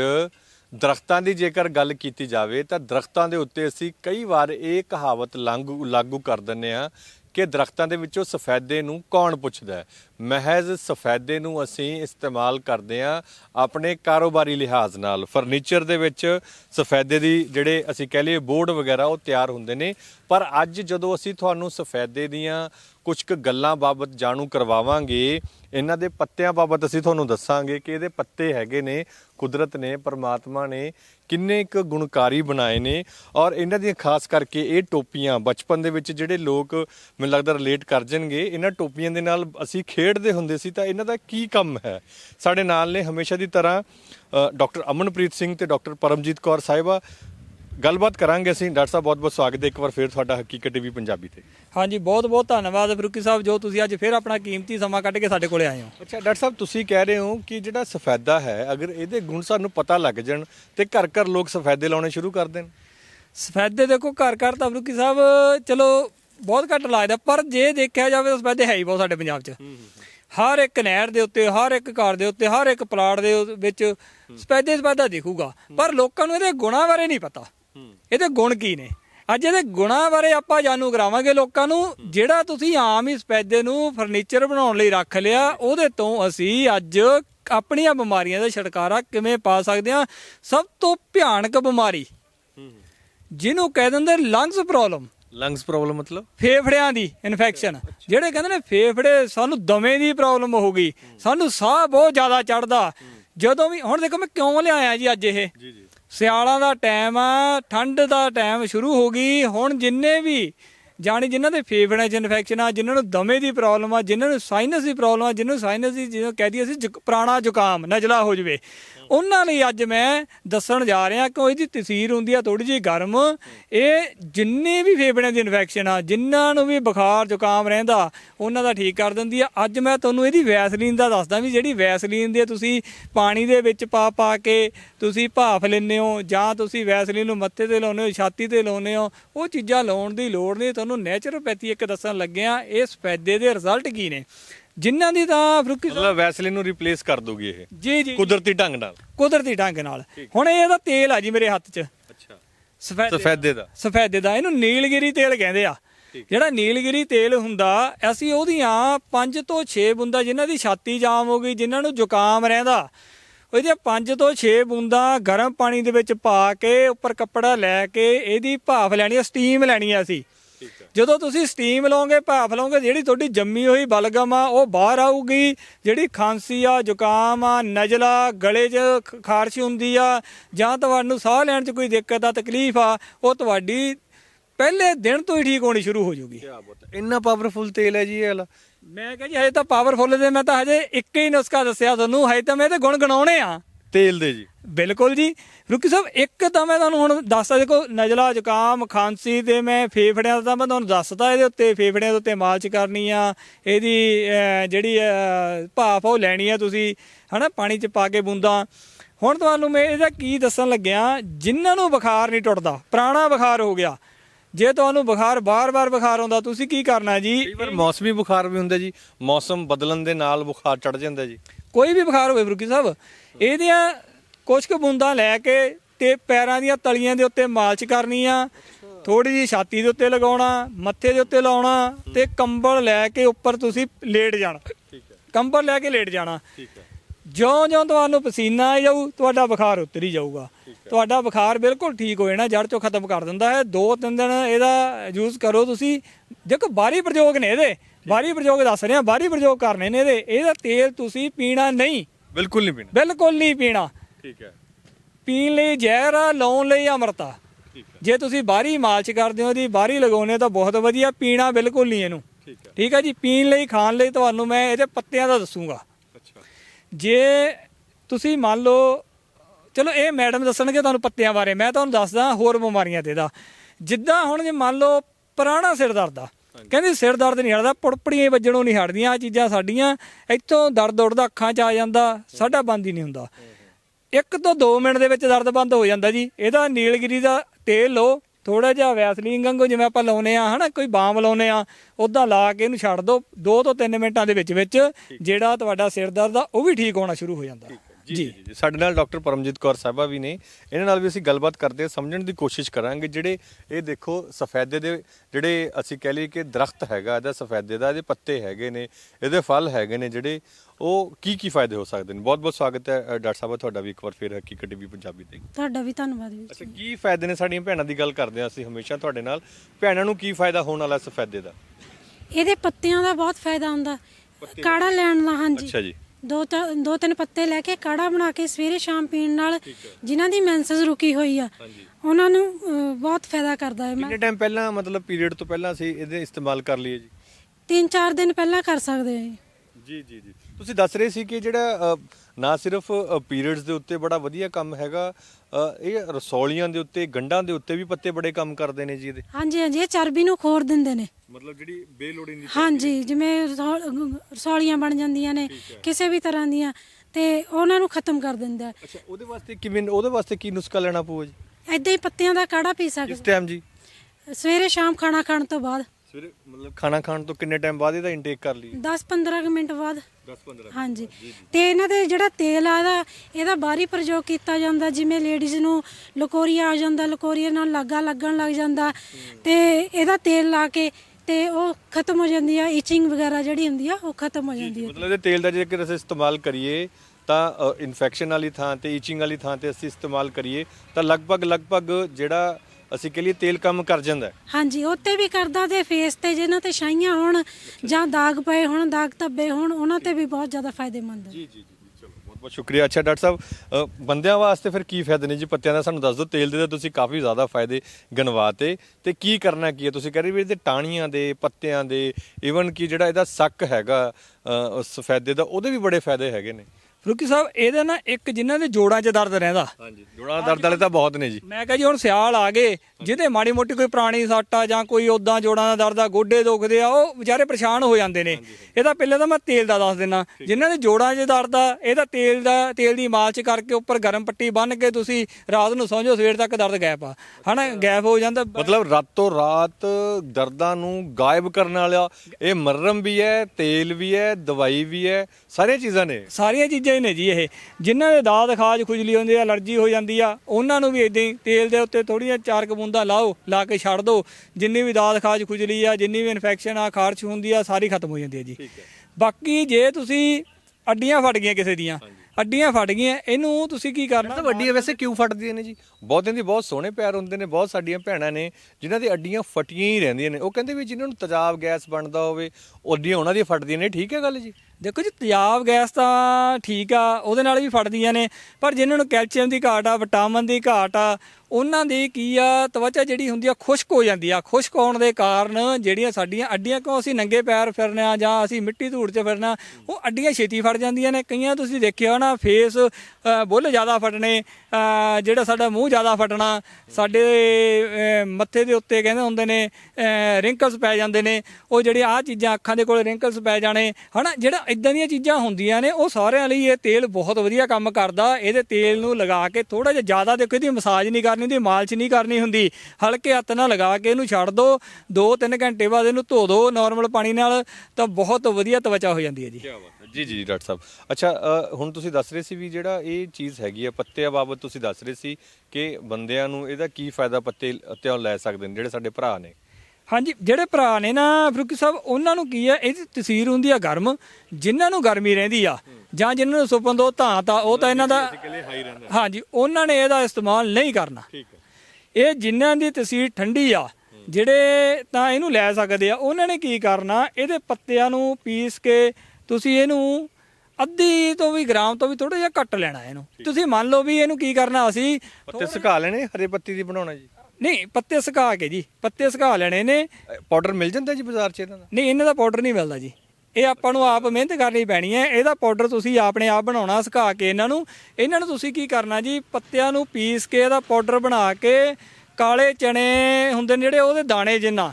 ਦਰਖਤਾਂ ਦੀ ਜੇਕਰ ਗੱਲ ਕੀਤੀ ਜਾਵੇ, ਤਾਂ ਦਰਖਤਾਂ ਦੇ ਉੱਤੇ ਅਸੀਂ ਕਈ ਵਾਰ ਇਹ ਕਹਾਵਤ ਲਾਗੂ ਲਾਗੂ ਕਰ ਦਿੰਨੇ ਆ ਕਿ ਦਰਖਤਾਂ ਦੇ ਵਿੱਚੋਂ ਸਫੈਦੇ ਨੂੰ ਕੌਣ ਪੁੱਛਦਾ ਹੈ। ਮਹਿਜ਼ ਸਫੈਦੇ ਨੂੰ ਅਸੀਂ ਇਸਤੇਮਾਲ ਕਰਦੇ ਆ ਆਪਣੇ ਕਾਰੋਬਾਰੀ ਲਿਹਾਜ਼ ਨਾਲ। ਫਰਨੀਚਰ ਦੇ ਵਿੱਚ ਸਫੈਦੇ ਦੀ ਜਿਹੜੇ ਅਸੀਂ ਕਹਿ ਲਈਏ ਬੋਰਡ ਵਗੈਰਾ ਉਹ ਤਿਆਰ ਹੁੰਦੇ ਨੇ। ਪਰ ਅੱਜ ਜਦੋਂ ਅਸੀਂ ਤੁਹਾਨੂੰ ਸਫੈਦੇ ਦੀਆਂ ਕੁਝ ਕੁ ਗੱਲਾਂ ਬਾਬਤ ਜਾਣੂ ਕਰਵਾਵਾਂਗੇ, ਇਹਨਾਂ ਦੇ ਪੱਤਿਆਂ ਬਾਬਤ ਅਸੀਂ ਤੁਹਾਨੂੰ ਦੱਸਾਂਗੇ ਕਿ ਇਹਦੇ ਪੱਤੇ ਹੈਗੇ ਨੇ, ਕੁਦਰਤ ਨੇ, ਪਰਮਾਤਮਾ ਨੇ, ਕਿੰਨੇ ਕੁ ਗੁਣਕਾਰੀ ਬਣਾਏ ਨੇ। ਔਰ ਇਹਨਾਂ ਦੀਆਂ ਖਾਸ ਕਰਕੇ ਇਹ ਟੋਪੀਆਂ, ਬਚਪਨ ਦੇ ਵਿੱਚ ਜਿਹੜੇ ਲੋਕ ਮੈਨੂੰ ਲੱਗਦਾ ਰਿਲੇਟ ਕਰ ਜਾਣਗੇ, ਇਹਨਾਂ ਟੋਪੀਆਂ ਦੇ ਨਾਲ ਅਸੀਂ ਖੇਡ ਖੇਡਦੇ ਹੁੰਦੇ ਸੀ ਤਾਂ ਇਹਨਾਂ ਦਾ ਕੀ ਕੰਮ ਹੈ? ਸਾਡੇ ਨਾਲ ਨੇ ਹਮੇਸ਼ਾ ਦੀ ਤਰ੍ਹਾਂ ਡਾਕਟਰ ਅਮਨਪ੍ਰੀਤ ਸਿੰਘ ਤੇ ਡਾਕਟਰ ਪਰਮਜੀਤ ਕੌਰ ਸਾਹਿਬਾ। ਗੱਲਬਾਤ ਕਰਾਂਗੇ ਅਸੀਂ। ਡਾਕਟਰ ਸਾਹਿਬ ਬਹੁਤ ਬਹੁਤ ਸਵਾਗਤ ਹੈ ਇੱਕ ਵਾਰ ਫੇਰ ਤੁਹਾਡਾ ਹਕੀਕਤ ਟੀਵੀ ਪੰਜਾਬੀ ਤੇ। ਹਾਂਜੀ ਬਹੁਤ ਬਹੁਤ ਧੰਨਵਾਦ ਫਰੂਕੀ ਸਾਹਿਬ ਜੋ ਤੁਸੀਂ ਅੱਜ ਫਿਰ ਆਪਣਾ ਕੀਮਤੀ ਸਮਾਂ ਕੱਢ ਕੇ ਸਾਡੇ ਕੋਲੇ ਆਏ ਹੋ। ਅੱਛਾ ਡਾਕਟਰ ਸਾਹਿਬ ਤੁਸੀਂ ਕਹਿ ਰਹੇ ਹੋ ਕਿ ਜਿਹੜਾ ਸਫੈਦਾ ਹੈ ਅਗਰ ਇਹਦੇ ਗੁਣ ਸਾਨੂੰ ਪਤਾ ਲੱਗ ਜਾਣ ਤੇ ਘਰ ਘਰ ਲੋਕ ਸਫੈਦੇ ਲਾਉਣੇ ਸ਼ੁਰੂ ਕਰ ਦੇਣ। ਸਫੈਦੇ ਦੇਖੋ ਘਰ ਘਰ ਤਾਂ ਫਰੂਕੀ ਸਾਹਿਬ ਚਲੋ ਬਹੁਤ ਘੱਟ ਲੱਗਦਾ ਪਰ ਜੇ ਦੇਖਿਆ ਜਾਵੇ ਤਾਂ ਸਫੈਦੇ ਹੈ ਹੀ ਬਹੁਤ ਸਾਡੇ ਪੰਜਾਬ 'ਚ। ਹਰ ਇੱਕ ਨਹਿਰ ਦੇ ਉੱਤੇ ਹਰ ਇੱਕ ਘਰ ਦੇ ਉੱਤੇ ਹਰ ਇੱਕ ਪਲਾਟ ਦੇ ਵਿੱਚ ਸਫੈਦੇ ਸਫੈਦਾ ਦਿਖੂਗਾ। ਪਰ ਲੋਕਾਂ ਨੂੰ ਇਹਦੇ ਗੁਣਾਂ ਬਾਰੇ ਨਹੀਂ ਪਤਾ। ਇਹਦੇ ਗੁਣ ਕੀ ਨੇ? ਅੱਜ ਇਹਦੇ ਗੁਣਾਂ ਬਾਰੇ ਆਪਾਂ ਜਾਣੂ ਕਰਾਵਾਂਗੇ ਲੋਕਾਂ ਨੂੰ। ਜਿਹੜਾ ਤੁਸੀਂ ਆਮ ਹੀ ਸਫੈਦੇ ਨੂੰ ਫਰਨੀਚਰ ਬਣਾਉਣ ਲਈ ਰੱਖ ਲਿਆ ਉਹਦੇ ਤੋਂ ਅਸੀਂ ਅੱਜ ਆਪਣੀਆਂ ਬਿਮਾਰੀਆਂ ਦਾ ਛੁਟਕਾਰਾ ਕਿਵੇਂ ਪਾ ਸਕਦੇ ਹਾਂ? ਸਭ ਤੋਂ ਭਿਆਨਕ ਬਿਮਾਰੀ ਜਿਹਨੂੰ ਕਹਿ ਦਿੰਦੇ ਲੰਗਸ ਪ੍ਰੋਬਲਮ ਲੰਗਸ ਪ੍ਰੋਬਲਮ ਮਤਲਬ? ਫੇਫੜਿਆਂ ਦੀ ਇਨਫੈਕਸ਼ਨ ਜਿਹੜੇ ਕਹਿੰਦੇ ਨੇ ਫੇਫੜੇ ਸਾਨੂੰ ਦਮੇ ਦੀ ਪ੍ਰੋਬਲਮ ਹੋ ਗਈ ਸਾਨੂੰ ਸਾਹ ਬਹੁਤ ਜ਼ਿਆਦਾ ਚੜਦਾ ਜਦੋਂ ਵੀ ਹੁਣ ਦੇਖੋ ਮੈਂ ਕਿਉਂ ਲਿਆਇਆ ਜੀ ਅੱਜ ਇਹ? ਜੀ ਜੀ। ਸਿਆਲਾਂ ਦਾ ਟਾਈਮ ਆ ਠੰਡ ਦਾ ਟਾਈਮ ਸ਼ੁਰੂ ਹੋ ਗਈ। ਹੁਣ ਜਿੰਨੇ ਵੀ ਜਾਣੀ ਜਿਨ੍ਹਾਂ ਦੇ ਫੇਫੜਿਆਂ 'ਚ ਇਨਫੈਕਸ਼ਨ ਆ ਜਿਨ੍ਹਾਂ ਨੂੰ ਦਮੇ ਦੀ ਪ੍ਰੋਬਲਮ ਆ ਜਿਨ੍ਹਾਂ ਨੂੰ ਸਾਈਨਸ ਦੀ ਪ੍ਰੋਬਲਮ ਆ ਜਿਨ੍ਹਾਂ ਨੂੰ ਸਾਈਨਸ ਦੀ ਜਿਹਨੂੰ ਕਹਿ ਦਈਏ ਅਸੀਂ ਪੁਰਾਣਾ ਜ਼ੁਕਾਮ ਨਜ਼ਲਾ ਹੋ ਜਵੇ। ਉਹਨਾਂ ਲਈ ਅੱਜ ਮੈਂ ਦੱਸਣ ਜਾ ਰਿਹਾ ਕਿ ਇਹਦੀ ਤਸੀਰ ਹੁੰਦੀ ਆ ਥੋੜੀ ਜਿਹੀ ਗਰਮ। ਇਹ ਜਿੰਨੇ ਵੀ ਫੇਫੜਿਆਂ ਦੀ ਇਨਫੈਕਸ਼ਨ ਆ ਜਿਨ੍ਹਾਂ ਨੂੰ ਵੀ ਬੁਖਾਰ, ਜ਼ੁਕਾਮ ਰਹਿੰਦਾ, ਉਹਨਾਂ ਦਾ ਠੀਕ ਕਰ ਦਿੰਦੀ ਆ। ਅੱਜ ਮੈਂ ਤੁਹਾਨੂੰ ਇਹਦੀ ਵੈਸਲੀਨ ਦਾ ਦੱਸਦਾ ਵੀ ਜਿਹੜੀ ਵੈਸਲੀਨ ਦੇ ਤੁਸੀਂ ਪਾਣੀ ਦੇ ਵਿੱਚ ਪਾ ਪਾ ਕੇ ਤੁਸੀਂ ਭਾਫ ਲੈਂਦੇ ਹੋ ਜਾਂ ਤੁਸੀਂ ਵੈਸਲੀਨ ਨੂੰ ਮੱਥੇ ਤੇ ਲਾਉਂਦੇ ਹੋ, ਛਾਤੀ ਤੇ ਲਾਉਂਦੇ ਹੋ, ਉਹ ਚੀਜ਼ਾਂ ਲਾਉਣ ਦੀ ਲੋੜ ਨਹੀਂ। ਤੁਹਾਨੂੰ ਨੈਚੁਰੋਪੈਥੀ ਇੱਕ ਦੱਸਣ ਲੱਗਿਆ ਇਹ ਸਫੈਦੇ ਦੇ ਰਿਜ਼ਲਟ ਕੀ ਨੇ? ਜਿਨ੍ਹਾਂ ਦੀ ਤਾਂ ਫਰੂਕੀ ਮਤਲਬ ਵੈਸਲੀਨ ਨੂੰ ਰਿਪਲੇਸ ਕਰ ਦੋਗੇ ਇਹ। ਜੀ ਜੀ ਕੁਦਰਤੀ ਢੰਗ ਨਾਲ। ਕੁਦਰਤੀ ਢੰਗ ਨਾਲ। ਹੁਣ ਇਹਦਾ ਤੇਲ ਆ ਜੀ ਮੇਰੇ ਹੱਥ 'ਚ। ਅੱਛਾ। ਸਫੈਦੇ ਸਫੈਦੇ ਦਾ। ਸਫੈਦੇ ਦਾ। ਇਹਨੂੰ ਨੀਲਗਿਰੀ ਤੇਲ ਕਹਿੰਦੇ ਆ। ਜਿਹੜਾ ਨੀਲਗਿਰੀ ਤੇਲ ਹੁੰਦਾ ਅਸੀਂ ਉਹਦੀਆਂ 5 ਤੋਂ 6 ਬੂੰਦਾਂ ਜਿਨ੍ਹਾਂ ਦੀ ਛਾਤੀ ਜਾਮ ਹੋ ਗਈ ਜਿਨ੍ਹਾਂ ਨੂੰ ਜ਼ੁਕਾਮ ਰਹਿੰਦਾ ਉਹਦੇ 5 ਤੋਂ 6 ਬੂੰਦਾਂ ਗਰਮ ਪਾਣੀ ਦੇ ਵਿੱਚ ਪਾ ਕੇ ਉੱਪਰ ਕੱਪੜਾ ਲੈ ਕੇ ਇਹਦੀ ਭਾਫ ਲੈਣੀ ਆ ਸਟੀਮ ਲੈਣੀ ਆ ਅਸੀਂ। ਜਦੋਂ ਤੁਸੀਂ ਸਟੀਮ ਲਓਗੇ ਭਾਫ ਲਓਗੇ ਜਿਹੜੀ ਤੁਹਾਡੀ ਜੰਮੀ ਹੋਈ ਬਲਗਮ ਆ ਉਹ ਬਾਹਰ ਆਊਗੀ। ਜਿਹੜੀ ਖਾਂਸੀ ਆ ਜ਼ੁਕਾਮ ਆ ਨਜ਼ਲਾ ਗਲੇ 'ਚ ਖਾਰਸ਼ ਹੁੰਦੀ ਆ ਜਾਂ ਤੁਹਾਨੂੰ ਸਾਹ ਲੈਣ 'ਚ ਕੋਈ ਦਿੱਕਤ ਆ ਤਕਲੀਫ ਆ ਉਹ ਤੁਹਾਡੀ ਪਹਿਲੇ ਦਿਨ ਤੋਂ ਹੀ ਠੀਕ ਹੋਣੀ ਸ਼ੁਰੂ ਹੋ ਜਾਊਗੀ ਕੀ ਬਾਤ ਇੰਨਾ ਪਾਵਰਫੁਲ ਤੇਲ ਹੈ ਜੀ ਇਹ ਵਾਲਾ। ਮੈਂ ਕਿਹਾ ਜੀ ਹਜੇ ਤਾਂ ਪਾਵਰਫੁੱਲ ਦੇ ਮੈਂ ਤਾਂ ਹਜੇ ਇੱਕ ਹੀ ਨੁਸਖਾ ਦੱਸਿਆ ਤੁਹਾਨੂੰ ਹਜੇ ਤਾਂ ਮੈਂ ਇਹਦੇ ਗੁਣ ਗਣਾਉਣੇ ਆ। ਤੇਲ ਦੇ ਜੀ। ਬਿਲਕੁਲ ਜੀ। ਰੁਕੀ ਸਾਹਿਬ ਇੱਕ ਤਾਂ ਮੈਂ ਤੁਹਾਨੂੰ ਹੁਣ ਦੱਸਦਾ ਦੇਖੋ ਨਜ਼ਲਾ ਜ਼ੁਕਾਮ ਖਾਂਸੀ ਤੇ ਮੈਂ ਫੇਫੜਿਆਂ ਦਾ ਤਾਂ ਮੈਂ ਤੁਹਾਨੂੰ ਦੱਸਦਾ ਇਹਦੇ ਉੱਤੇ ਫੇਫੜਿਆਂ ਦੇ ਉੱਤੇ ਮਾਲਚ ਕਰਨੀ ਆ ਇਹਦੀ ਜਿਹੜੀ ਭਾਫ ਉਹ ਲੈਣੀ ਆ ਤੁਸੀਂ ਹਨਾ ਪਾਣੀ 'ਚ ਪਾ ਕੇ ਬੂੰਦਾਂ। ਹੁਣ ਤੁਹਾਨੂੰ ਮੈਂ ਇਹਦਾ ਕੀ ਦੱਸਣ ਲੱਗਿਆ ਜਿਨ੍ਹਾਂ ਨੂੰ ਬੁਖਾਰ ਨਹੀਂ ਟੁੱਟਦਾ ਪੁਰਾਣਾ ਬੁਖਾਰ ਹੋ ਗਿਆ। ਜੇ ਤੁਹਾਨੂੰ ਬੁਖਾਰ ਬਾਰ-ਬਾਰ ਬੁਖਾਰ ਆਉਂਦਾ ਤੁਸੀਂ ਕੀ ਕਰਨਾ ਜੀ? ਵਾਰ ਮੌਸਮੀ ਬੁਖਾਰ ਵੀ ਹੁੰਦਾ ਜੀ ਮੌਸਮ ਬਦਲਣ ਦੇ ਨਾਲ ਬੁਖਾਰ ਚੜ ਜਾਂਦਾ ਜੀ। ਕੋਈ ਵੀ ਬੁਖਾਰ ਹੋਵੇ ਫਰੂਕੀ ਸਾਹਿਬ ਇਹਦੀਆਂ ਕੁਝ ਕੁ ਬੂੰਦਾਂ ਲੈ ਕੇ ਤੇ ਪੈਰਾਂ ਦੀਆਂ ਤਲੀਆਂ ਦੇ ਉੱਤੇ ਮਾਲਚ ਕਰਨੀ ਆ ਥੋੜੀ ਜੀ ਛਾਤੀ ਦੇ ਉੱਤੇ ਲਗਾਉਣਾ ਮੱਥੇ ਦੇ ਉੱਤੇ ਲਾਉਣਾ ਤੇ ਕੰਬਲ ਲੈ ਕੇ ਉੱਪਰ ਤੁਸੀਂ ਲੇਟ ਜਾਣਾ। ਠੀਕ ਹੈ। ਕੰਬਲ ਲੈ ਕੇ ਲੇਟ ਜਾਣਾ। ਠੀਕ ਹੈ। ਜਿਉਂ-ਜਿਉਂ ਤੁਹਾਨੂੰ ਪਸੀਨਾ ਆ ਜਾਊ ਤੁਹਾਡਾ ਬੁਖਾਰ ਉਤਰ ਹੀ ਜਾਊਗਾ। ਤੁਹਾਡਾ ਬੁਖਾਰ ਬਿਲਕੁਲ ਠੀਕ ਹੋ ਜਾਣਾ ਜੜ ਚੋਂ ਖਤਮ ਕਰ ਦਿੰਦਾ ਹੈ। ਦੋ ਤਿੰਨ ਦਿਨ ਇਹਦਾ ਯੂਜ਼ ਕਰੋ ਤੁਸੀਂ। ਦੇਖੋ ਬਾਹਰੀ ਪ੍ਰਯੋਗ ਨੇ ਇਹਦੇ। ਬਾਹਰੀ ਪ੍ਰਯੋਗ ਦੱਸ ਰਹੇ ਬਾਹਰੀ ਪ੍ਰਯੋਗ ਕਰਨੇ ਨੇ ਇਹਦੇ। ਇਹਦਾ ਤੇਲ ਤੁਸੀਂ ਪੀਣਾ ਨਹੀਂ। ਬਿਲਕੁਲ ਨਹੀਂ ਪੀਣਾ। ਬਿਲਕੁਲ ਨਹੀਂ ਪੀਣਾ। ਠੀਕ ਹੈ। ਪੀਣ ਲਈ ਜ਼ਹਿਰ ਆ ਲਾਉਣ ਲਈ ਅੰਮ੍ਰਿਤਾ ਹੈ। ਜੇ ਤੁਸੀਂ ਬਾਹਰੀ ਮਾਲਚ ਕਰਦੇ ਹੋ ਇਹਦੀ ਬਾਹਰੀ ਲਗਾਉਨੇ ਤਾਂ ਬਹੁਤ ਵਧੀਆ ਪੀਣਾ ਬਿਲਕੁਲ ਨਹੀਂ ਇਹਨੂੰ। ਠੀਕ ਹੈ। ਠੀਕ ਹੈ ਜੀ ਪੀਣ ਲਈ ਖਾਣ ਲਈ ਤੁਹਾਨੂੰ ਮੈਂ ਇਹਦੇ ਪੱਤਿਆਂ ਦਾ ਦੱਸੂਗਾ। ਅੱਛਾ। ਜੇ ਤੁਸੀਂ ਮੰਨ ਲਓ ਚਲੋ ਇਹ ਮੈਡਮ ਦੱਸਣਗੇ ਤੁਹਾਨੂੰ ਪੱਤਿਆਂ ਬਾਰੇ ਮੈਂ ਤੁਹਾਨੂੰ ਦੱਸਦਾ ਹੋਰ ਬਿਮਾਰੀਆਂ ਤੇ ਦਾ ਜਿੱਦਾਂ ਹੁਣ ਜੇ ਮੰਨ ਲਓ ਪੁਰਾਣਾ ਸਿਰ ਦਰਦ ਆ ਕਹਿੰਦੇ ਸਿਰ ਦਰਦ ਨਹੀਂ ਹਟਦਾ ਪੁੜਪੜੀਆਂ ਵੱਜਣੋਂ ਨਹੀਂ ਹਟਦੀਆਂ ਆ ਚੀਜ਼ਾਂ ਸਾਡੀਆਂ ਇੱਥੋਂ ਦਰਦ ਉੱਠਦਾ ਅੱਖਾਂ 'ਚ ਆ ਜਾਂਦਾ ਸਾਡਾ ਬੰਦ ਹੀ ਨਹੀਂ ਹੁੰਦਾ। ਇੱਕ ਤੋਂ 2 ਮਿੰਟ ਦੇ ਵਿੱਚ ਦਰਦ ਬੰਦ ਹੋ ਜਾਂਦਾ ਜੀ। ਇਹਦਾ ਨੀਲਗਿਰੀ ਦਾ ਤੇਲ ਲਓ ਥੋੜਾ ਜਿਹਾ ਵੈਸਲੀਨ ਗੰਗੋ ਜਿਵੇਂ ਆਪਾਂ ਲਾਉਨੇ ਆ ਹਨਾ ਕੋਈ ਬਾਮ ਲਾਉਨੇ ਆ ਉਦਾਂ ਲਾ ਕੇ ਇਹਨੂੰ ਛੱਡ ਦਿਓ 2 ਤੋਂ 3 ਮਿੰਟਾਂ ਦੇ ਵਿੱਚ ਵਿੱਚ ਜਿਹੜਾ ਤੁਹਾਡਾ ਸਿਰ ਦਰਦ ਆ ਉਹ ਵੀ ਠੀਕ ਹੋਣਾ ਸ਼ੁਰੂ ਹੋ ਜਾਂਦਾ। ਜੀ ਜੀ। ਜੀ ਸਾਡੇ ਨਾਲ ਡਾਕਟਰ ਪਰਮਜੀਤ ਕੌਰ ਸਾਹਿਬਾ ਵੀ ਨੇ। ਇਹਨਾਂ ਨਾਲ ਵੀ ਅਸੀਂ ਗੱਲਬਾਤ ਕਰਦੇ ਸਮਝਣ ਦੀ ਕੋਸ਼ਿਸ਼ ਕਰਾਂਗੇ। ਜਿਹੜੇ ਇਹ ਦੇਖੋ ਸਫੈਦੇ ਦੇ ਜਿਹੜੇ ਅਸੀਂ ਕਹਿ ਲਈਏ ਕਿ ਦਰਖਤ ਹੈਗਾ ਇਹਦਾ ਸਫੈਦੇ ਦਾ ਇਹਦੇ ਪੱਤੇ ਹੈਗੇ ਨੇ ਇਹਦੇ ਫਲ ਹੈਗੇ ਨੇ ਜਿਹੜੇ ਉਹ ਕੀ ਕੀ ਫਾਇਦੇ ਹੋ ਸਕਦੇ ਨੇ? ਬਹੁਤ ਬਹੁਤ ਸਵਾਗਤ ਹੈ ਡਾਕਟਰ ਸਾਹਿਬਾ ਤੁਹਾਡਾ ਵੀ ਇੱਕ ਵਾਰ ਫੇਰ ਹਕੀਕਤ ਟੀਵੀ ਪੰਜਾਬੀ ਤੇ। ਤੁਹਾਡਾ ਵੀ ਧੰਨਵਾਦ ਵੀ ਅੱਛਾ ਕੀ ਫਾਇਦੇ ਨੇ? ਸਾਡੀਆਂ ਭੈਣਾਂ ਦੀ ਗੱਲ ਕਰਦੇ ਹਾਂ ਅਸੀਂ ਹਮੇਸ਼ਾ ਤੁਹਾਡੇ ਨਾਲ। ਭੈਣਾਂ ਨੂੰ ਕੀ ਫਾਇਦਾ ਹੋਣ ਵਾਲਾ ਸਫੈਦੇ ਦਾ? ਇਹਦੇ ਪੱਤਿਆਂ ਦਾ ਬਹੁਤ ਫਾਇਦਾ ਹੁੰਦਾ। ਕਾੜਾ ਲੈਣ ਦਾ ਹਾਂਜੀ। ਅੱਛਾ ਜੀ। ਦੋ ਤਾਂ- ਦੋ ਤਿੰਨ ਪੱਤੇ ਲੈ ਕੇ ਕਾੜਾ ਬਣਾ ਕੇ ਸਵੇਰੇ ਸ਼ਾਮ ਪੀਣ ਨਾਲ ਜਿਨ੍ਹਾਂ ਦੀ ਮੈਂਸਸ ਰੁਕੀ ਹੋਈ ਆ ਉਹਨਾਂ ਨੂੰ ਅਹ, ਬਹੁਤ ਫਾਇਦਾ ਕਰਦਾ ਹੈ। ਮੈਂ ਕਿੰਨੇ ਟਾਈਮ ਪਹਿਲਾਂ ਮਤਲਬ ਪੀਰੀਅਡ ਤੋਂ ਪਹਿਲਾਂ ਅਸੀਂ ਇਹਦੇ ਇਸਤੇਮਾਲ ਕਰ ਲਈਏ ਜੀ? ਤਿੰਨ ਚਾਰ ਦਿਨ ਪਹਿਲਾਂ ਕਰ ਸਕਦੇ ਜੀ। ਜੀ ਜੀ ਜੀ। ਤੁਸੀਂ ਦੱਸ ਰਹੇ ਸੀ ਕਿ ਜਿਹੜਾ ਨਾ ਸਿਰਫ ਪੀਰੀਅਡਸ ਦੇ ਉੱਤੇ ਬੜਾ ਵਧੀਆ ਕੰਮ ਹੈਗਾ ਇਹ ਰਸੌਲੀਆਂ ਦੇ ਉੱਤੇ ਗੰਢਾਂ ਦੇ ਉੱਤੇ ਵੀ ਪੱਤੇ ਬੜੇ ਕੰਮ ਕਰਦੇ ਨੇ ਜੀ ਇਹਦੇ। ਹਾਂਜੀ ਹਾਂਜੀ ਇਹ ਚਰਬੀ ਨੂੰ ਖੋਰ ਦਿੰਦੇ ਨੇ। ਮਤਲਬ ਜਿਹੜੀ ਬੇਲੋੜੀ ਨਹੀਂ ਹਾਂਜੀ ਜਿਵੇਂ ਰਸੌ- ਰਸੌਲੀਆਂ ਬਣ ਜਾਂਦੀਆਂ ਨੇ ਕਿਸੇ ਵੀ ਤਰ੍ਹਾਂ ਦੀਆਂ ਤੇ ਉਹਨਾਂ ਨੂੰ ਖਤਮ ਕਰ ਦਿੰਦਾ ਅੱਛਾ ਉਹਦੇ ਵਾਸਤੇ ਕਿਵੇਂ ਉਹਦੇ ਵਾਸਤੇ ਕੀ ਨੁਸਖਾ ਲੈਣਾ ਪਊਗਾ ਜੀ? ਐਦਾਂ ਹੀ ਪੱਤਿਆਂ ਦਾ ਕਾੜਾ ਪੀ ਕਿਸ ਸਕਦੇ। ਟਾਈਮ ਜੀ? ਸਵੇਰੇ ਸ਼ਾਮ ਖਾਣਾ ਖਾਣ ਤੋਂ ਬਾਅਦ। ਸਵੇਰੇ ਮਤਲਬ ਖਾਣਾ ਖਾਣ ਤੋਂ ਕਿੰਨੇ ਟਾਈਮ ਬਾਅਦ ਇਹਦਾ ਇਨਟੇਕ ਕਰ ਲਈਏ? 10-15 ਮਿੰਟ ਬਾਅਦ। 10 15 ਹਾਂਜੀ। ਤੇ ਇਹਨਾਂ ਦੇ ਜਿਹੜਾ ਤੇਲ ਆ ਇਹਦਾ ਇਹਦਾ ਬਾਹਰੀ ਪ੍ਰਯੋਗ ਕੀਤਾ ਜਾਂਦਾ ਜਿਵੇਂ ਲੇਡੀਜ਼ ਨੂੰ ਲਕੋਰੀਆ ਆ ਜਾਂਦਾ ਲਕੋਰੀਆ ਨਾਲ ਲਾਗਾ ਲੱਗਣ ਲੱਗ ਜਾਂਦਾ। ਤੇ ਇਹਦਾ ਤੇਲ ਲਾ ਕੇ ਤੇ ਉਹ ਖਤਮ ਹੋ ਜਾਂਦੀ ਆ ਇਚਿੰਗ ਵਗੈਰਾ ਜਿਹੜੀ ਹੁੰਦੀ ਆ ਉਹ ਖਤਮ ਹੋ ਜਾਂਦੀ ਹੈ ਮਤਲਬ ਇਹਦੇ ਤੇਲ ਦਾ ਜੇਕਰ ਅਸੀਂ ਇਸਤੇਮਾਲ ਕਰੀਏ ਤਾਂ ਇਨਫੈਕਸ਼ਨ ਵਾਲੀ ਥਾਂ ਤੇ ਈਚਿੰਗ ਵਾਲੀ ਥਾਂ ਤੇ ਅਸੀਂ ਇਸਤੇਮਾਲ ਕਰੀਏ ਤਾਂ ਲਗਭਗ ਲਗਭਗ ਜਿਹੜਾ ਅਸੀਂ ਕਹ ਲਈਏ ਤੇਲ ਕੰਮ ਕਰ ਜਾਂਦਾ ਹੈ। ਹਾਂਜੀ ਉੱਤੇ ਵੀ ਕਰਦਾ ਤੇ ਫੇਸ ਤੇ ਜਿਹਨਾਂ ਤੇ ਛਾਈਆਂ ਹੋਣ ਜਾਂ ਦਾਗ ਪਏ ਹੋਣ ਦਾਗ ਧੱਬੇ ਹੋਣ ਉਹਨਾਂ ਤੇ ਵੀ ਬਹੁਤ ਜ਼ਿਆਦਾ ਫਾਇਦੇਮੰਦ ਹੈ। ਜੀ ਜੀ ਜੀ ਚਲੋ ਬਹੁਤ ਬਹੁਤ ਸ਼ੁਕਰੀਆ। ਅੱਛਾ ਡਾਕਟਰ ਸਾਹਿਬ ਅ, ਬੰਦਿਆਂ ਵਾਸਤੇ ਫਿਰ ਕੀ ਫਾਇਦੇ ਨੇ ਜੀ? ਪੱਤਿਆਂ ਦਾ ਸਾਨੂੰ ਦੱਸ ਦਿਓ ਤੇਲ ਦੇ ਤਾਂ ਤੁਸੀਂ ਕਾਫੀ ਜ਼ਿਆਦਾ ਫਾਇਦੇ ਗਣਵਾਤੇ। ਤੇ ਕੀ ਕਰਨਾ ਕੀ ਹੈ? ਤੁਸੀਂ ਕਹਿ ਰਹੇ ਵੀ ਇਹਦੇ ਟਾਹਣੀਆਂ ਦੇ ਪੱਤਿਆਂ ਦੇ ਈਵਨ ਕਿ ਜਿਹੜਾ ਇਹਦਾ ਸੱਕ ਹੈਗਾ ਅ, ਉਸ ਫਾਇਦੇ ਦਾ ਉਹਦੇ ਵੀ ਬੜੇ ਫਾਇਦੇ ਹੈਗੇ ਨੇ। ਫਰੂਕੀ ਸਾਹਿਬ ਇਹਦੇ ਨਾ ਇੱਕ ਜਿਨ੍ਹਾਂ ਦੇ ਜੋੜਾਂ 'ਚ ਦਰਦ ਰਹਿੰਦਾ। ਹਾਂਜੀ ਜੋੜਾਂ ਦਰਦ ਵਾਲੇ ਤਾਂ ਬਹੁਤ ਨੇ ਜੀ। ਮੈਂ ਕਹਾਂ ਜੀ ਹੁਣ ਸਿਆਲ ਆ ਗਏ ਜਿਹਦੇ ਮਾੜੀ ਮੋਟੀ ਕੋਈ ਪੁਰਾਣੀ ਸੱਟ ਆ ਜਾਂ ਕੋਈ ਉਦਾਂ ਜੋੜਾਂ ਦਾ ਦਰਦ ਆ ਗੋਡੇ ਦੁਖਦੇ ਆ ਉਹ ਵਿਚਾਰੇ ਪਰੇਸ਼ਾਨ ਹੋ ਜਾਂਦੇ ਨੇ। ਇਹਦਾ ਪਹਿਲੇ ਤਾਂ ਮੈਂ ਤੇਲ ਦਾ ਦੱਸ ਦਿੰਨਾ। ਜਿਨ੍ਹਾਂ ਦੇ ਜੋੜਾਂ 'ਚ ਦਰਦ ਆ ਇਹਦਾ ਤੇਲ ਦਾ ਤੇਲ ਦੀ ਮਾਲਸ਼ ਕਰਕੇ ਉੱਪਰ ਗਰਮ ਪੱਟੀ ਬੰਨ੍ਹ ਕੇ ਤੁਸੀਂ ਰਾਤ ਨੂੰ ਸੌਂ ਜਾਓ ਸਵੇਰ ਤੱਕ ਦਰਦ ਗਾਇਬ ਆ। ਹਨਾ ਗਾਇਬ ਹੋ ਜਾਂਦਾ। ਮਤਲਬ ਰਾਤੋਂ ਰਾਤ ਦਰਦਾਂ ਨੂੰ ਗਾਇਬ ਕਰਨ ਵਾਲਾ ਇਹ ਮਰਰਮ ਵੀ ਹੈ ਤੇਲ ਵੀ ਹੈ ਦਵਾਈ ਵੀ ਹੈ ਸਾਰੀਆਂ ਚੀਜ਼ਾਂ ਨੇ। ਸਾਰੀਆਂ ਚੀਜ਼ਾਂ ਹੀ ਨੇ ਜੀ ਇਹ। ਜਿਨ੍ਹਾਂ ਦੇ ਦਾਦ ਖਾਜ ਖੁਜਲੀ ਹੁੰਦੀ ਆ ਅਲਰਜੀ ਹੋ ਜਾਂਦੀ ਆ ਉਹਨਾਂ ਨੂੰ ਵੀ ਇਦਾਂ ਹੀ ਤੇਲ ਦੇ ਉੱਤੇ ਥੋੜੀਆਂ ਚਾਰ ਕੁ ਬੂੰਦਾਂ ਲਾਓ ਲਾ ਕੇ ਛੱਡ ਦਿਓ ਜਿੰਨੀ ਵੀ ਦਾਦ ਖਾਜ ਖੁਜਲੀ ਆ ਜਿੰਨੀ ਵੀ ਇਨਫੈਕਸ਼ਨ ਆ ਖਾਰਸ਼ ਹੁੰਦੀ ਆ ਸਾਰੀ ਖਤਮ ਹੋ ਜਾਂਦੀ ਹੈ ਜੀ। ਬਾਕੀ ਜੇ ਤੁਸੀਂ ਅੱਡੀਆਂ ਫਟ ਗਈਆਂ ਕਿਸੇ ਦੀਆਂ ਅੱਡੀਆਂ ਫਟ ਗਈਆਂ ਇਹਨੂੰ ਤੁਸੀਂ ਕੀ ਕਰਨਾ? ਤਾਂ ਵੱਡੀਆਂ ਵੈਸੇ ਕਿਉਂ ਫਟਦੀਆਂ ਨੇ ਜੀ? ਬਹੁਤਿਆਂ ਦੀ ਬਹੁਤ ਸੋਹਣੇ ਪੈਰ ਹੁੰਦੇ ਨੇ ਬਹੁਤ ਸਾਡੀਆਂ ਭੈਣਾਂ ਨੇ ਜਿਨ੍ਹਾਂ ਦੀ ਅੱਡੀਆਂ ਫਟੀਆਂ ਹੀ ਰਹਿੰਦੀਆਂ ਨੇ। ਉਹ ਕਹਿੰਦੇ ਵੀ ਜਿਨ੍ਹਾਂ ਨੂੰ ਤੇਜ਼ਾਬ ਗੈਸ ਬਣਦਾ ਹੋਵੇ ਉਹ ਅੱਡੀਆਂ ਉਹਨਾਂ ਦੀਆਂ ਫਟਦੀਆਂ ਨੇ। ਠੀਕ ਹੈ ਗੱਲ ਜੀ? ਦੇਖੋ ਜੀ, ਤੇਜ਼ਾਬ ਗੈਸ ਤਾਂ ਠੀਕ ਆ, ਉਹਦੇ ਨਾਲ ਵੀ ਫਟਦੀਆਂ ਨੇ, ਪਰ ਜਿਨ੍ਹਾਂ ਨੂੰ ਕੈਲਸ਼ੀਅਮ ਦੀ ਘਾਟ ਆ, ਵਿਟਾਮਿਨ ਦੀ ਘਾਟ ਆ, ਉਹਨਾਂ ਦੀ ਕੀ ਆ, ਤਵਚਾ ਜਿਹੜੀ ਹੁੰਦੀ ਆ, ਖੁਸ਼ਕ ਹੋ ਜਾਂਦੀ ਆ। ਖੁਸ਼ਕ ਹੋਣ ਦੇ ਕਾਰਨ ਜਿਹੜੀਆਂ ਸਾਡੀਆਂ ਅੱਡੀਆਂ, ਕਿਉਂ ਅਸੀਂ ਨੰਗੇ ਪੈਰ ਫਿਰਨਾ ਜਾਂ ਅਸੀਂ ਮਿੱਟੀ ਧੂੜ 'ਚ ਫਿਰਨਾ, ਉਹ ਅੱਡੀਆਂ ਛੇਤੀ ਫੜ ਜਾਂਦੀਆਂ ਨੇ। ਕਈਆਂ ਤੁਸੀਂ ਦੇਖਿਆ ਹੋਣਾ, ਫੇਸ ਬੁੱਲ ਜ਼ਿਆਦਾ ਫਟਣੇ ਜਿਹੜਾ ਸਾਡਾ ਮੂੰਹ ਜ਼ਿਆਦਾ ਫਟਣਾ, ਸਾਡੇ ਮੱਥੇ ਦੇ ਉੱਤੇ ਕਹਿੰਦੇ ਹੁੰਦੇ ਨੇ ਰਿੰਕਲਸ ਪੈ ਜਾਂਦੇ ਨੇ, ਉਹ ਜਿਹੜੇ ਆ ਚੀਜ਼ਾਂ ਅੱਖਾਂ ਦੇ ਕੋਲ ਰਿੰਕਲਸ ਪੈ ਜਾਣੇ, ਹਨਾ? ਜਿਹੜਾ ਇਦਾਂ ਦੀਆਂ ਚੀਜ਼ਾਂ ਹੁੰਦੀਆਂ ਨੇ ਉਹ ਸਾਰਿਆਂ ਲਈ ਇਹ ਤੇਲ ਬਹੁਤ ਵਧੀਆ ਕੰਮ ਕਰਦਾ। ਇਹਦੇ ਤੇਲ ਨੂੰ ਲਗਾ ਕੇ ਥੋੜਾ ਜਿਹਾ ਜ਼ਿਆਦਾ ਦੇਖੋ ਇਹਦੀ ਮਸਾਜ ਨਹੀਂ ਕਰਨੀ ਹੁੰਦੀ ਮਾਲਸ਼ ਨਹੀਂ ਕਰਨੀ ਹੁੰਦੀ। ਹਲਕੇ ਹੱਥ ਨਾਲ ਲਗਾ ਕੇ ਇਹਨੂੰ ਛੱਡ ਦਿਓ 2-3 ਘੰਟੇ ਬਾਅਦ ਇਹਨੂੰ ਧੋ ਦਿਓ ਨਾਰਮਲ ਪਾਣੀ ਨਾਲ ਤਾਂ ਬਹੁਤ ਵਧੀਆ ਤਵਚਾ ਹੋ ਜਾਂਦੀ ਹੈ ਜੀ। ਕੀ ਜੀ ਜੀ ਡਾਕਟਰ ਸਾਹਿਬ। ਅੱਛਾ ਅ, ਹੁਣ ਤੁਸੀਂ ਦੱਸ ਰਹੇ ਸੀ ਵੀ ਜਿਹੜਾ ਇਹ ਚੀਜ਼ ਹੈਗੀ ਹੈ ਪੱਤਿਆਂ ਬਾਬਤ ਤੁਸੀਂ ਦੱਸ ਰਹੇ ਸੀ ਕਿ ਬੰਦਿਆਂ ਨੂੰ ਇਹਦਾ ਕੀ ਫਾਇਦਾ ਪੱਤੇ ਤੇ ਲੈ ਸਕਦੇ ਨੇ ਜਿਹੜੇ ਸਾਡੇ ਭਰਾ ਨੇ? ਹਾਂਜੀ ਜਿਹੜੇ ਭਰਾ ਨੇ ਨਾ ਫਰੂਕੀ ਸਾਹਿਬ ਉਹਨਾਂ ਨੂੰ ਕੀ ਹੈ ਇਹਦੀ ਤਸੀਰ ਹੁੰਦੀ ਆ ਗਰਮ ਜਿਨ੍ਹਾਂ ਨੂੰ ਗਰਮੀ ਰਹਿੰਦੀ ਆ ਜਾਂ ਜਿਨ੍ਹਾਂ ਨੂੰ ਸੁਪਨ ਦੋ ਧਾਂ ਤਾਂ ਉਹ ਤਾਂ ਇਹਨਾਂ ਦਾ ਹਾਂਜੀ ਉਹਨਾਂ ਨੇ ਇਹਦਾ ਇਸਤੇਮਾਲ ਨਹੀਂ ਕਰਨਾ। ਠੀਕ ਹੈ। ਇਹ ਜਿਨ੍ਹਾਂ ਦੀ ਤਸੀਰ ਠੰਡੀ ਆ ਜਿਹੜੇ ਤਾਂ ਇਹਨੂੰ ਲੈ ਸਕਦੇ ਆ ਉਹਨਾਂ ਨੇ ਕੀ ਕਰਨਾ ਇਹਦੇ ਪੱਤਿਆਂ ਨੂੰ ਪੀਸ ਕੇ ਤੁਸੀਂ ਇਹਨੂੰ ਅੱਧੀ ਤੋਂ ਵੀ ਗ੍ਰਾਮ ਤੋਂ ਵੀ ਥੋੜਾ ਜਿਹਾ ਘੱਟ ਲੈਣਾ ਇਹਨੂੰ। ਤੁਸੀਂ ਮੰਨ ਲਓ ਵੀ ਇਹਨੂੰ ਕੀ ਕਰਨਾ ਅਸੀਂ ਪੱਤੇ ਸੁਕਾ ਲੈਣੇ ਹਰੇ ਪੱਤੀ ਦੀ ਬਣਾਉਣਾ ਜੀ। ਨਹੀਂ ਪੱਤੇ ਸੁਕਾ ਕੇ ਜੀ ਪੱਤੇ ਸੁਕਾ ਲੈਣੇ ਨੇ। ਪਾਊਡਰ ਮਿਲ ਜਾਂਦਾ ਜੀ ਬਾਜ਼ਾਰ 'ਚ ਇਹਨਾਂ ਦਾ? ਨਹੀਂ ਇਹਨਾਂ ਦਾ ਪਾਊਡਰ ਨਹੀਂ ਮਿਲਦਾ ਜੀ। ਇਹ ਆਪਾਂ ਨੂੰ ਆਪ ਮਿਹਨਤ ਕਰਨੀ ਪੈਣੀ ਹੈ। ਇਹਦਾ ਪਾਊਡਰ ਤੁਸੀਂ ਆਪਣੇ ਆਪ ਬਣਾਉਣਾ ਸੁਕਾ ਕੇ ਇਹਨਾਂ ਨੂੰ। ਇਹਨਾਂ ਨੂੰ ਤੁਸੀਂ ਕੀ ਕਰਨਾ ਜੀ ਪੱਤਿਆਂ ਨੂੰ ਪੀਸ ਕੇ ਇਹਦਾ ਪਾਊਡਰ ਬਣਾ ਕੇ ਕਾਲੇ ਚਨੇ ਹੁੰਦੇ ਨੇ ਜਿਹੜੇ ਉਹਦੇ ਦਾਣੇ ਜਿੰਨਾ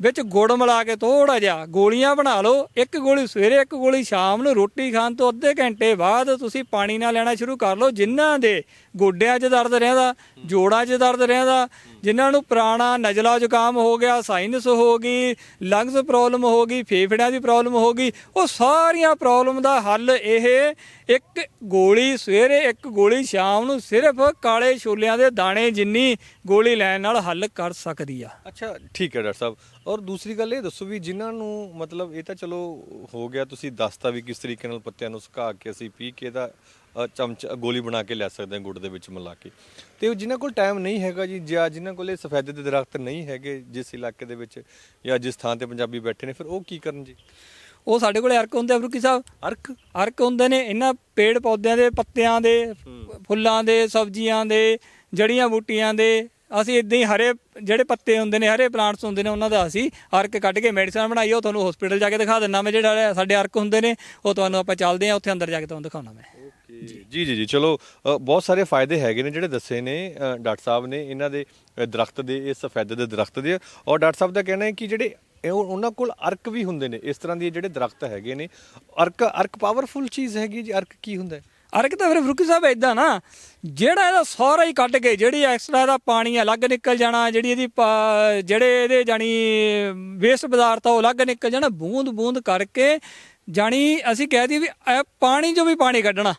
ਵਿੱਚ ਗੁੜ ਮਿਲਾ ਕੇ ਥੋੜਾ ਜਿਹਾ ਗੋਲੀਆਂ ਬਣਾ ਲਓ। ਇੱਕ ਗੋਲੀ ਸਵੇਰੇ ਇੱਕ ਗੋਲੀ ਸ਼ਾਮ ਨੂੰ। ਰੋਟੀ ਖਾਣ ਤੋਂ ਅੱਧੇ ਘੰਟੇ ਬਾਅਦ ਤੁਸੀਂ ਪਾਣੀ ਨਾਲ ਲੈਣਾ ਸ਼ੁਰੂ ਕਰ ਲਓ। ਜਿਨ੍ਹਾਂ ਦੇ ਗੋਡਿਆਂ 'ਚ ਦਰਦ ਰਹਿੰਦਾ ਜੋੜਾਂ 'ਚ ਦਰਦ ਰਹਿੰਦਾ ਜਿਨ੍ਹਾਂ ਨੂੰ ਪੁਰਾਣਾ ਨਜ਼ਲਾ ਜ਼ੁਕਾਮ ਹੋ ਗਿਆ ਸਾਈਨਸ ਹੋ ਗਈ ਲੰਗਸ ਪ੍ਰੋਬਲਮ ਹੋ ਗਈ, ਫੇਫੜਿਆਂ ਦੀ ਪ੍ਰੋਬਲਮ ਹੋ ਗਈ, ਉਹ ਸਾਰੀਆਂ ਪ੍ਰੋਬਲਮ ਦਾ ਹੱਲ ਇਹ ਇੱਕ ਗੋਲੀ ਸਵੇਰੇ, ਇੱਕ ਗੋਲੀ ਸ਼ਾਮ ਨੂੰ ਸਿਰਫ ਕਾਲੇ ਛੋਲਿਆਂ ਦੇ ਦਾਣੇ ਜਿੰਨੀ ਗੋਲੀ ਲੈਣ ਨਾਲ ਹੱਲ ਕਰ ਸਕਦੀ ਆ। ਅੱਛਾ, ਠੀਕ ਹੈ ਡਾਕਟਰ ਸਾਹਿਬ। ਔਰ ਦੂਸਰੀ ਗੱਲ ਇਹ ਦੱਸੋ ਵੀ ਜਿਨ੍ਹਾਂ ਨੂੰ ਮਤਲਬ ਇਹ ਤਾਂ ਚਲੋ ਹੋ ਗਿਆ, ਤੁਸੀਂ ਦੱਸਤਾ ਵੀ ਕਿਸ ਤਰੀਕੇ ਨਾਲ ਪੱਤਿਆਂ ਨੂੰ ਸੁਕਾ ਕੇ ਅਸੀਂ ਪੀ ਕੇ ਦਾ ਚਮਚ ਗੋਲੀ ਬਣਾ ਕੇ ਲੈ ਸਕਦੇ ਹਾਂ ਗੁੜ ਦੇ ਵਿੱਚ ਮਿਲਾ ਕੇ। ਤੇ ਉਹ ਜਿਨ੍ਹਾਂ ਕੋਲ ਟਾਈਮ ਨਹੀਂ ਹੈਗਾ ਜੀ ਜਾਂ ਜਿਨ੍ਹਾਂ ਕੋਲ ਇਹ ਸਫੈਦੇ ਦੇ ਦਰਖਤ ਨਹੀਂ ਹੈਗੇ ਜਿਸ ਇਲਾਕੇ ਦੇ ਵਿੱਚ ਜਾਂ ਜਿਸ ਥਾਂ ਤੇ ਪੰਜਾਬੀ ਬੈਠੇ ਨੇ ਫਿਰ ਉਹ ਕੀ ਕਰਨ ਜੀ? ਉਹ ਸਾਡੇ ਕੋਲੇ ਅਰਕ ਹੁੰਦੇ ਆ ਫਰੂਕੀ ਸਾਹਿਬ। ਅਰਕ? ਅਰਕ ਹੁੰਦੇ ਨੇ ਇਹਨਾਂ ਪੇੜ ਪੌਦਿਆਂ ਦੇ ਪੱਤਿਆਂ ਦੇ ਫੁੱਲਾਂ ਦੇ ਸਬਜ਼ੀਆਂ ਦੇ ਜੜੀਆਂ ਬੂਟੀਆਂ ਦੇ। ਅਸੀਂ ਇਦਾਂ ਹੀ ਹਰੇ ਜਿਹੜੇ ਪੱਤੇ ਹੁੰਦੇ ਨੇ ਹਰੇ ਪਲਾਂਟਸ ਹੁੰਦੇ ਨੇ ਉਹਨਾਂ ਦਾ ਅਸੀਂ ਅਰਕ ਕੱਢ ਕੇ ਮੈਡੀਸਨ ਬਣਾਈ ਆ, ਉਹ ਤੁਹਾਨੂੰ ਹਸਪੀਟਲ ਜਾ ਕੇ ਦਿਖਾ ਦਿੰਦਾ ਮੈਂ ਜਿਹੜਾ ਸਾਡੇ ਅਰਕ ਹੁੰਦੇ ਨੇ ਉਹ ਤੁਹਾਨੂੰ ਆਪਾਂ ਚੱਲਦੇ ਆ ਉੱਥੇ ਅੰਦਰ ਜਾ ਕੇ ਤੁਹਾਨੂੰ ਦਿਖਾਉਣਾ ਮੈਂ। ਜੀ ਜੀ ਜੀ ਚਲੋ ਬਹੁਤ ਸਾਰੇ ਫਾਇਦੇ ਹੈਗੇ ਨੇ ਜਿਹੜੇ ਦੱਸੇ ਨੇ ਡਾਕਟਰ ਸਾਹਿਬ ਨੇ ਇਹਨਾਂ ਦੇ ਅ, ਦਰਖਤ ਦੇ ਇਸ ਸਫੈਦੇ ਦੇ ਦਰਖਤ ਦੇ। ਔਰ ਡਾਕਟਰ ਸਾਹਿਬ ਦਾ ਕਹਿਣਾ ਹੈ ਕਿ ਜਿਹੜੇ ਇਹ ਉਹਨਾਂ ਕੋਲ ਅਰਕ ਵੀ ਹੁੰਦੇ ਨੇ ਇਸ ਤਰ੍ਹਾਂ ਦੇ ਜਿਹੜੇ ਦਰਖਤ ਹੈਗੇ ਨੇ। ਅਰਕ ਅਰਕ ਪਾਵਰਫੁਲ ਚੀਜ਼ ਹੈਗੀ ਜੀ ਅਰਕ ਕੀ ਹੁੰਦਾ ਹੈ? ਅਰਕ ਤਾਂ ਫਿਰ ਫਰੂਕੀ ਸਾਹਿਬ ਇਦਾਂ ਨਾ ਜਿਹੜਾ ਇਹਦਾ ਸਹੁਰਾ ਹੀ ਕੱਢ ਕੇ ਜਿਹੜੀ ਐਕਸਟਰਾ ਦਾ ਪਾਣੀ ਅਲੱਗ ਨਿਕਲ ਜਾਣਾ ਜਿਹੜੀ ਇਹਦੀ ਪਾ- ਜਿਹੜੇ ਇਹਦੇ ਜਾਨੀ ਵੇਸਟ ਪਦਾਰਥ ਆ ਉਹ ਅਲੱਗ ਨਿਕਲ ਜਾਣਾ ਬੂੰਦ ਬੂੰਦ ਕਰਕੇ ਜਾਨੀ ਅਸੀਂ ਕਹਿ ਦਈਏ ਵੀ ਇਹ ਪਾਣੀ 'ਚੋਂ ਵੀ ਪਾਣੀ ਕੱਢਣਾ।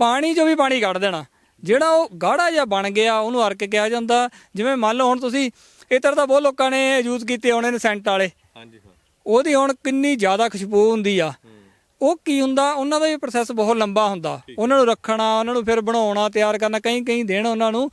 ਪਾਣੀ 'ਚੋਂ ਵੀ ਪਾਣੀ ਕੱਢ ਦੇਣਾ। ਜਿਹੜਾ ਉਹ ਗਾੜਾ ਜਿਹਾ ਬਣ ਗਿਆ ਉਹਨੂੰ ਅਰਕ ਕਿਹਾ ਜਾਂਦਾ। ਜਿਵੇਂ ਮੰਨ ਲਓ ਹੁਣ ਤੁਸੀਂ ਇਹ ਤਰ੍ਹਾਂ ਤਾਂ ਬਹੁਤ ਲੋਕਾਂ ਨੇ ਯੂਜ਼ ਕੀਤੇ ਹੋਣੇ ਨੇ ਸੈਂਟ ਵਾਲੇ। ਹਾਂਜੀ ਹਾਂ। ਉਹਦੀ ਹੁਣ ਕਿੰਨੀ ਜ਼ਿਆਦਾ ਖੁਸ਼ਬੂ ਹੁੰਦੀ ਆ। ਉਹ ਕੀ ਹੁੰਦਾ ਉਹਨਾਂ ਦਾ ਵੀ ਪ੍ਰੋਸੈਸ ਬਹੁਤ ਲੰਬਾ ਹੁੰਦਾ। ਉਹਨਾਂ ਨੂੰ ਰੱਖਣਾ ਉਹਨਾਂ ਨੂੰ ਫਿਰ ਬਣਾਉਣਾ ਤਿਆਰ ਕਰਨਾ ਕਈ ਕਈ ਦਿਨ ਉਹਨਾਂ ਨੂੰ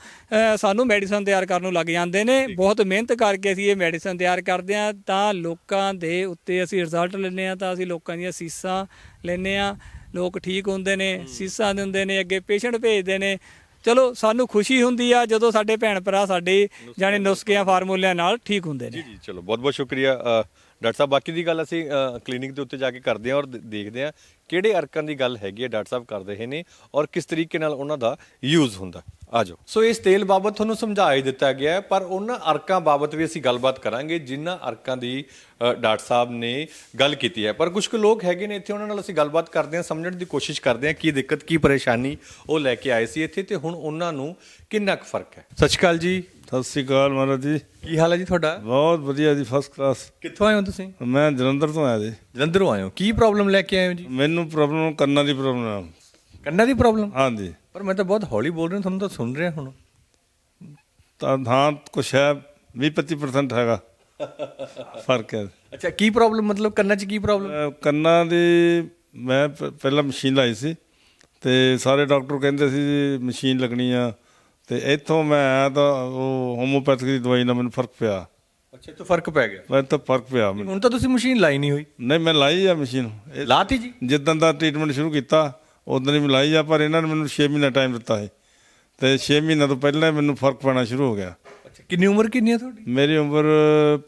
ਸਾਨੂੰ ਮੈਡੀਸਨ ਤਿਆਰ ਕਰਨ ਨੂੰ ਲੱਗ ਜਾਂਦੇ ਨੇ। ਬਹੁਤ ਮਿਹਨਤ ਕਰਕੇ ਅਸੀਂ ਇਹ ਮੈਡੀਸਨ ਤਿਆਰ ਕਰਦੇ ਆ ਤਾਂ ਲੋਕਾਂ ਦੇ ਉੱਤੇ ਅਸੀਂ ਰਿਜ਼ਲਟ ਲੈਂਦੇ ਆ ਤਾਂ ਅਸੀਂ ਲੋਕਾਂ ਦੀਆਂ ਸੀਸਾਂ ਲੈਂਦੇ ਆ ਲੋਕ ਠੀਕ ਹੁੰਦੇ ਨੇ ਸੀਸਾਂ ਦਿੰਦੇ ਨੇ ਅੱਗੇ ਪੇਸ਼ੈਂਟ ਭੇਜਦੇ ਨੇ। ਚਲੋ ਸਾਨੂੰ ਖੁਸ਼ੀ ਹੁੰਦੀ ਆ ਜਦੋਂ ਸਾਡੇ ਭੈਣ ਭਰਾ ਸਾਡੇ ਜਾਣੇ ਨੁਸਖਿਆਂ ਫਾਰਮੂਲਿਆਂ ਨਾਲ ਠੀਕ ਹੁੰਦੇ ਨੇ। ਜੀ ਜੀ ਚਲੋ ਬਹੁਤ ਬਹੁਤ ਸ਼ੁਕਰੀਆ ਡਾਕਟਰ ਸਾਹਿਬ ਬਾਕੀ ਦੀ ਗੱਲ ਅਸੀਂ ਕਲੀਨਿਕ ਦੇ ਉੱਤੇ ਜਾ ਕੇ ਕਰਦੇ ਹਾਂ ਔਰ ਦੇਖਦੇ ਹਾਂ ਕਿਹੜੇ ਅਰਕਾਂ ਦੀ ਗੱਲ ਹੈਗੀ ਹੈ ਡਾਕਟਰ ਸਾਹਿਬ ਕਰ ਰਹੇ ਨੇ ਔਰ ਕਿਸ ਤਰੀਕੇ ਨਾਲ ਉਹਨਾਂ ਦਾ ਯੂਜ਼ ਹੁੰਦਾ। ਆਜੋ। ਸੋ ਇਸ ਤੇਲ ਬਾਬਤ ਤੁਹਾਨੂੰ ਸਮਝਾ ਹੀ ਦਿੱਤਾ ਗਿਆ ਪਰ ਉਹਨਾਂ ਅਰਕਾਂ ਬਾਬਤ ਵੀ ਅਸੀਂ ਗੱਲਬਾਤ ਕਰਾਂਗੇ ਜਿਨ੍ਹਾਂ ਅਰਕਾਂ ਦੀ ਡਾਕਟਰ ਸਾਹਿਬ ਨੇ ਗੱਲ ਕੀਤੀ ਹੈ। ਪਰ ਕੁਝ ਕੁ ਲੋਕ ਹੈਗੇ ਨੇ ਇੱਥੇ ਉਹਨਾਂ ਨਾਲ ਅਸੀਂ ਗੱਲਬਾਤ ਕਰਦੇ ਹਾਂ ਸਮਝਣ ਦੀ ਕੋਸ਼ਿਸ਼ ਕਰਦੇ ਹਾਂ ਕੀ ਦਿੱਕਤ ਕੀ ਪਰੇਸ਼ਾਨੀ ਉਹ ਲੈ ਕੇ ਆਏ ਸੀ ਇੱਥੇ ਤੇ ਹੁਣ ਉਹਨਾਂ ਨੂੰ ਕਿੰਨਾ ਕੁ ਫ਼ਰਕ ਹੈ? ਸਤਿ ਸ਼੍ਰੀ ਅਕਾਲ ਜੀ। ਸਤਿ ਸ੍ਰੀ ਅਕਾਲ ਮਹਾਰਾਜ ਜੀ। ਕੀ ਹਾਲ ਹੈ ਜੀ ਤੁਹਾਡਾ? ਬਹੁਤ ਵਧੀਆ ਜੀ ਫਸਟ ਕਲਾਸ ਕਿੱਥੋਂ ਆਏ ਹੋ ਤੁਸੀਂ? ਮੈਂ ਜਲੰਧਰ ਤੋਂ ਆਇਆ ਜੀ। ਜਲੰਧਰੋਂ ਆਏ ਹੋ। ਕੀ ਪ੍ਰੋਬਲਮ ਲੈ ਕੇ ਆਏ ਹੋ ਜੀ? ਮੈਨੂੰ ਪ੍ਰੋਬਲਮ ਕੰਨਾਂ ਦੀ ਪ੍ਰੋਬਲਮ ਆ। ਕੰਨਾਂ ਦੀ ਪ੍ਰੋਬਲਮ ਹਾਂਜੀ। ਪਰ ਮੈਂ ਤਾਂ ਬਹੁਤ ਹੌਲੀ ਬੋਲ ਰਿਹਾ ਤੁਹਾਨੂੰ ਤਾਂ ਸੁਣ ਰਿਹਾ ਹੁਣ। ਤਾਂ ਹਾਂ ਕੁਛ ਹੈ 20-25% ਹੈਗਾ। ਫ਼ਰਕ ਹੈ। ਅੱਛਾ ਕੀ ਪ੍ਰੋਬਲਮ ਮਤਲਬ ਕੰਨਾਂ 'ਚ ਕੀ ਪ੍ਰੋਬਲਮ ਕੰਨਾਂ ਦੀ ਮੈਂ ਪਹਿਲਾਂ ਮਸ਼ੀਨ ਲਾਈ ਸੀ ਤੇ ਸਾਰੇ ਡਾਕਟਰ ਕਹਿੰਦੇ ਸੀ ਮਸ਼ੀਨ ਲੱਗਣੀ ਆ। ਤੇ ਇੱਥੋਂ ਮੈਂ ਆਇਆ ਤਾਂ ਉਹ ਹੋਮੋਪੈਥਿਕ ਦੀ ਦਵਾਈ ਨਾਲ ਮੈਨੂੰ ਫ਼ਰਕ ਪਿਆ। ਅੱਛਾ ਤਾਂ ਫ਼ਰਕ ਪੈ ਗਿਆ? ਮੈਂ ਤਾਂ ਫ਼ਰਕ ਪਿਆ ਮੈਨੂੰ। ਹੁਣ ਤਾਂ ਤੁਸੀਂ ਮਸ਼ੀਨ ਲਾਈ ਨਹੀਂ ਹੋਈ? ਨਹੀਂ ਮੈਂ ਲਾਈ ਆ ਮਸ਼ੀਨ। ਇਹ ਲਾਤੀ ਜੀ? ਜਿੱਦਾਂ ਦਾ ਟ੍ਰੀਟਮੈਂਟ ਸ਼ੁਰੂ ਕੀਤਾ ਉਦੋਂ ਹੀ ਮੈਂ ਲਾਈ ਆ ਪਰ ਇਹਨਾਂ ਨੇ ਮੈਨੂੰ 6 ਮਹੀਨਾ ਟਾਈਮ ਦਿੱਤਾ ਹੈ ਤੇ 6 ਮਹੀਨਾ ਤੋਂ ਪਹਿਲਾਂ ਹੀ ਮੈਨੂੰ ਫ਼ਰਕ ਪੈਣਾ ਸ਼ੁਰੂ ਹੋ ਗਿਆ। ਅੱਛਾ ਕਿੰਨੀ ਉਮਰ ਕਿੰਨੀ ਹੈ ਤੁਹਾਡੀ? ਮੇਰੀ ਉਮਰ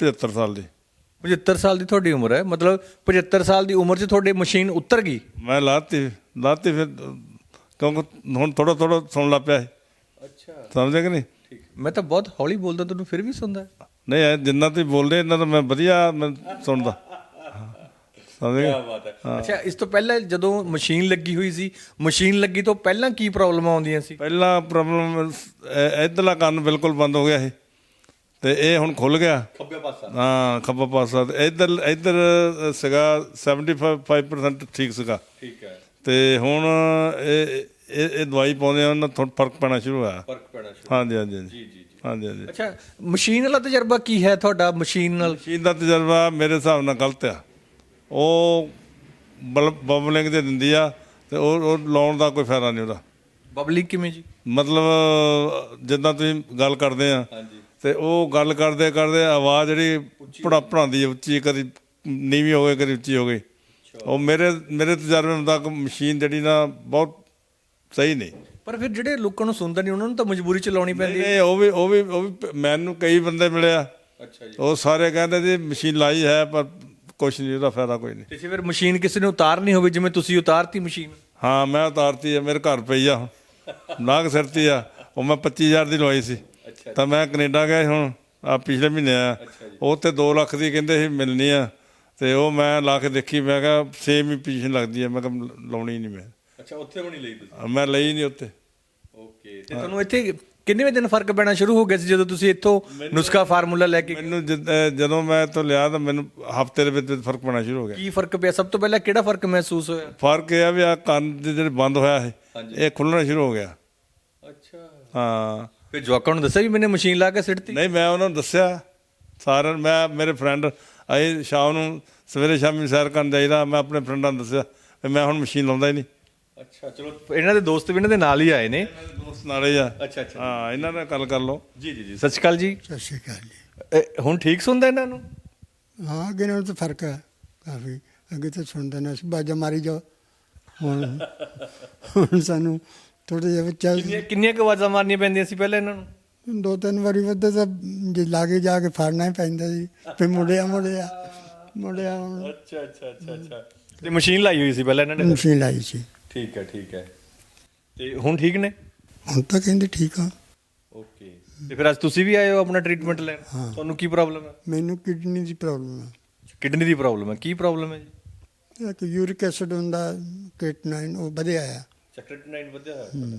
75 ਸਾਲ ਦੀ। 75 ਸਾਲ ਦੀ ਤੁਹਾਡੀ ਉਮਰ ਹੈ? ਮਤਲਬ 75 ਸਾਲ ਦੀ ਉਮਰ 'ਚ ਤੁਹਾਡੀ ਮਸ਼ੀਨ ਉਤਰ ਗਈ? ਮੈਂ ਲਾਤੀ ਲਾਤੀ ਫਿਰ ਕਿਉਂਕਿ ਹੁਣ ਥੋੜਾ ਥੋੜਾ ਸੁਣ ਲੱਗ ਪਿਆ ਹੈ ਅੱਛਾ। ਸਮਝੇ ਕਿ ਨਹੀਂ? ਮੈਂ ਤਾਂ ਬਹੁਤ ਹੌਲੀ ਬੋਲਦਾ ਤੁਹਾਨੂੰ ਫਿਰ ਵੀ ਸੁਣਦਾ। ਨਹੀਂ ਇਹ ਜਿੰਨਾ ਤੁਸੀਂ ਬੋਲਦੇ ਇਹਨਾਂ ਤਾਂ ਮੈਂ ਵਧੀਆ ਮੈਂ ਸੁਣਦਾ। ਸਮਝੇ ਕਿ? ਬਾਤ ਹੈ। ਅੱਛਾ ਇਸ ਤੋਂ ਪਹਿਲਾਂ ਜਦੋਂ ਮਸ਼ੀਨ ਲੱਗੀ ਹੋਈ ਸੀ ਮਸ਼ੀਨ ਲੱਗੀ ਤੋਂ ਪਹਿਲਾਂ ਕੀ ਪ੍ਰੋਬਲਮ ਆਉਂਦੀਆਂ ਸੀ? ਪਹਿਲਾ ਪ੍ਰੋਬਲਮ ਇਧਰਲਾ ਕੰਨ ਬਿਲਕੁਲ ਬੰਦ ਹੋ ਗਿਆ ਸੀ। ਤੇ ਇਹ ਹੁਣ ਖੁੱਲ ਗਿਆ। ਖੱਬੇ ਪਾਸਾ। ਹਾਂ ਖੱਬਾ ਪਾਸਾ। ਇਧਰ ਇਧਰ ਸੀਗਾ 75% ਠੀਕ ਸੀਗਾ। ਠੀਕ ਹੈ। ਤੇ ਹੁਣ ਇਹ ਇਹ ਇਹ ਦਵਾਈ ਪਾਉਂਦੇ ਆ ਉਹਨਾਂ ਥੋੜਾ ਫ਼ਰਕ ਪੈਣਾ ਸ਼ੁਰੂ ਹੋਇਆ। ਫ਼ਰਕ ਪੈਣਾ ਸ਼ੁਰੂ। ਹਾਂਜੀ ਹਾਂਜੀ ਜੀ ਜੀ ਜੀ। ਹਾਂਜੀ ਹਾਂਜੀ। ਅੱਛਾ ਮਸ਼ੀਨ ਵਾਲਾ ਤਜਰਬਾ ਕੀ ਹੈ ਤੁਹਾਡਾ? ਮਸ਼ੀਨ ਨਾਲ ਮਸ਼ੀਨ ਦਾ ਤਜਰਬਾ ਮੇਰੇ ਹਿਸਾਬ ਨਾਲ ਗਲਤ ਆ। ਉਹ ਬਬਲਿੰਗ ਦੇ ਦਿੰਦੀ ਆ ਤੇ ਉਹ ਉਹ ਲਾਉਣ ਦਾ ਕੋਈ ਫਾਇਦਾ ਨਹੀਂ ਉਹਦਾ। ਪਬਲਿਕ ਕਿਵੇਂ ਜੀ? ਮਤਲਬ ਜਿੱਦਾਂ ਤੁਸੀਂ ਗੱਲ ਕਰਦੇ ਆ ਤੇ ਉਹ ਗੱਲ ਕਰਦੇ ਕਰਦੇ ਆਵਾਜ਼ ਜਿਹੜੀ ਪੜਾ ਪੜਾਉਂਦੀ ਹੈ ਉੱਚੀ ਕਦੀ ਨੀਵੀਂ ਹੋ ਗਈ ਕਦੀ ਉੱਚੀ ਹੋ ਗਈ ਉਹ ਮੇਰੇ ਮੇਰੇ ਤਜਰਬੇ ਮੁਤਾਬਕ ਮਸ਼ੀਨ ਜਿਹੜੀ ਨਾ ਬਹੁਤ ਸਹੀ ਨਹੀਂ। ਪਰ ਫਿਰ ਜਿਹੜੇ ਲੋਕਾਂ ਨੂੰ ਸੁਣਦਾ ਨਹੀਂ ਉਹਨਾਂ ਨੂੰ ਤਾਂ ਮਜਬੂਰੀ ਚ ਲਾਉਣੀ ਪੈਂਦੀ। ਹੈ ਨਹੀਂ ਉਹ ਵੀ ਉਹ ਵੀ ਉਹ ਵੀ ਮੈਨੂੰ ਕਈ ਬੰਦੇ ਮਿਲਿਆ। ਅੱਛਾ ਜੀ। ਉਹ ਸਾਰੇ ਕਹਿੰਦੇ ਜੀ ਮਸ਼ੀਨ ਲਾਈ ਹੈ ਪਰ ਕੁਛ ਨਹੀਂ ਉਹਦਾ ਫਾਇਦਾ ਕੋਈ ਨਹੀਂ। ਤੇ ਫਿਰ ਮਸ਼ੀਨ ਕਿਸੇ ਨੇ ਉਤਾਰਨੀ ਹੋਵੇ ਜਿਵੇਂ ਤੁਸੀਂ ਉਤਾਰਤੀ ਮਸ਼ੀਨ। ਹਾਂ ਮੈਂ ਉਤਾਰਤੀ ਆ ਮੇਰੇ ਘਰ ਪਈ ਆ ਨਾਗ ਸਿਰਤੀ ਆ। ਉਹ ਮੈਂ 25000 ਦੀ ਲਵਾਈ ਸੀ। ਤਾਂ ਮੈਂ ਕੈਨੇਡਾ ਗਿਆ ਹੁਣ ਆ ਪਿਛਲੇ ਮਹੀਨੇ ਆ। ਉਹ ਤੇ 2 ਲੱਖ ਦੀ ਕਹਿੰਦੇ ਸੀ ਮਿਲਣੀ ਆ। ਤੇ ਉਹ ਮੈਂ ਲਾ ਕੇ ਦੇਖੀ ਮੈਂ ਕਿਹਾ ਸੇਮ ਹੀ ਪੋਜੀਸ਼ਨ ਲੱਗਦੀ ਆ। ਮੈਂ ਕਿਹਾ ਲਾਉਣੀ ਨਹੀਂ ਮੈਂ। ਅੱਛਾ ਉੱਥੇ ਵੀ ਨਹੀਂ ਲਈ ਤੁਸੀਂ? ਮੈਂ ਲਈ ਨਹੀਂ ਉੱਤੇ ਓਕੇ ਤੇ ਤੁਹਾਨੂੰ ਇੱਥੇ ਕਿੰਨੇ ਦਿਨ ਫ਼ਰਕ ਪੈਣਾ ਸ਼ੁਰੂ ਹੋ ਗਿਆ ਸੀ ਜਦੋਂ ਤੁਸੀਂ ਇੱਥੋਂ ਨੁਸਖਾ ਫਾਰਮੂਲਾ ਲੈ ਕੇ ਮੈਨੂੰ ਜਦ- ਅਹ ਜਦੋਂ ਮੈਂ ਤੋਂ ਲਿਆ ਤਾਂ ਮੈਨੂੰ ਹਫ਼ਤੇ ਦੇ ਵਿੱਚ ਵਿੱਚ ਫ਼ਰਕ ਪੈਣਾ ਸ਼ੁਰੂ ਹੋ ਗਿਆ। ਕੀ ਫ਼ਰਕ ਪਿਆ? ਸਭ ਤੋਂ ਪਹਿਲਾਂ ਕਿਹੜਾ ਫ਼ਰਕ ਮਹਿਸੂਸ ਹੋਇਆ? ਫ਼ਰਕ ਇਹ ਆ ਵੀ ਆ ਕੰਨ ਦੇ ਜਿਹੜੇ ਬੰਦ ਹੋਇਆ ਹੈ ਇਹ ਖੁੱਲਣਾ ਸ਼ੁਰੂ ਹੋ ਗਿਆ। ਅੱਛਾ। ਹਾਂ। ਫਿਰ ਜਵਾਕਾਂ ਨੂੰ ਦੱਸਿਆ ਵੀ ਮੈਨੇ ਮਸ਼ੀਨ ਲਾ ਕੇ ਸਿੱਟਤੀ ਨਹੀਂ ਮੈਂ ਉਹਨਾਂ ਨੂੰ ਦੱਸਿਆ। ਸਾਰਿਆਂ ਨੂੰ ਮੈਂ ਮੇਰੇ ਫਰੈਂਡ ਆਏ ਸ਼ਾਮ ਨੂੰ ਸਵੇਰੇ ਸ਼ਾਮੀ ਸੈਰ ਕਰਨ ਜਾਈਦਾ ਮੈਂ ਆਪਣੇ ਫਰੈਂਡਾਂ ਨੂੰ ਦੱਸਿਆ ਵੀ ਮੈਂ ਹੁਣ ਮਸ਼ੀਨ ਲਾਉਂਦਾ ਹੀ ਨਹੀਂ। ਅੱਛਾ ਚਲੋ। ਇਹਨਾਂ ਦੇ ਦੋਸਤ ਵੀ ਇਹਨਾਂ ਦੇ ਨਾਲ ਹੀ ਆਏ ਨੇ। ਦੋਸਤ ਨਾਲੇ ਆ। ਅੱਛਾ ਅੱਛਾ। ਹਾਂ ਇਹਨਾਂ ਨਾਲ ਗੱਲ ਕਰ ਲਓ। ਜੀ ਜੀ ਜੀ। ਸਤਿ ਸ਼੍ਰੀ ਅਕਾਲ ਜੀ। ਸਤਿ ਸ਼੍ਰੀ ਅਕਾਲ ਜੀ। ਇਹ ਹੁਣ ਠੀਕ ਸੁਣਦਾ ਇਹਨਾਂ ਨੂੰ? ਹਾਂ ਅੱਗੇ ਨਾਲੋਂ ਤਾਂ ਫ਼ਰਕ ਹੈ। ਕਾਫੀ ਅੱਗੇ ਤਾਂ ਸੁਣਦੇ ਨੇ ਅਸੀਂ ਬਾਜਾ ਮਾਰੀ ਜਾਓ। ਹੁਣ ਹੁਣ ਸਾਨੂੰ ਥੋੜੇ ਜਿਹਾ ਬੱਚਾ ਕਿੰਨੀਆਂ ਕਿੰਨੀਆਂ ਕੁ ਆਵਾਜ਼ਾਂ ਮਾਰਨੀਆਂ ਪੈਂਦੀਆਂ ਸੀ ਪਹਿਲਾਂ ਇਹਨਾਂ ਨੂੰ? ਦੋ ਤਿੰਨ ਵਾਰੀ ਵੱਧੇ ਤਾਂ ਜੇ ਲਾਗੇ ਜਾ ਕੇ ਫੜਨਾ ਹੀ ਪੈਂਦਾ ਸੀ ਵੀ ਮੁੜਿਆ ਮੁੜਿਆ ਮੁੜਿਆ ਹੁਣ। ਅੱਛਾ ਅੱਛਾ ਅੱਛਾ ਅੱਛਾ। ਤੇ ਮਸ਼ੀਨ ਲਾਈ ਹੋਈ ਸੀ ਪਹਿਲਾਂ ਇਹਨਾਂ ਨੇ? ਮਸ਼ੀਨ ਲਾਈ ਸੀ। ਠੀਕ ਹੈ ਠੀਕ ਹੈ। ਤੇ ਹੁਣ ਠੀਕ ਨੇ? ਹੁਣ ਤਾਂ ਕਹਿੰਦੇ ਠੀਕ ਆ। ਓਕੇ ਤੇ ਫਿਰ ਅੱਜ ਤੁਸੀਂ ਵੀ ਆਏ ਹੋ ਆਪਣਾ ਟ੍ਰੀਟਮੈਂਟ ਲੈਣ? ਤੁਹਾਨੂੰ ਕੀ ਪ੍ਰੋਬਲਮ ਹੈ ਮੈਨੂੰ ਕਿਡਨੀ ਦੀ ਪ੍ਰੋਬਲਮ ਹੈ ਕਿਡਨੀ ਦੀ ਪ੍ਰੋਬਲਮ ਹੈ ਕੀ ਪ੍ਰੋਬਲਮ ਹੈ ਜੀ? ਇੱਕ ਯੂਰਿਕ ਐਸਿਡ ਹੁੰਦਾ ਕ੍ਰੀਟਨਾਈਨ ਉਹ ਵਧਿਆ ਆ। ਸੈਕਟਰੀ ਵਧਿਆ ਹੋਇਆ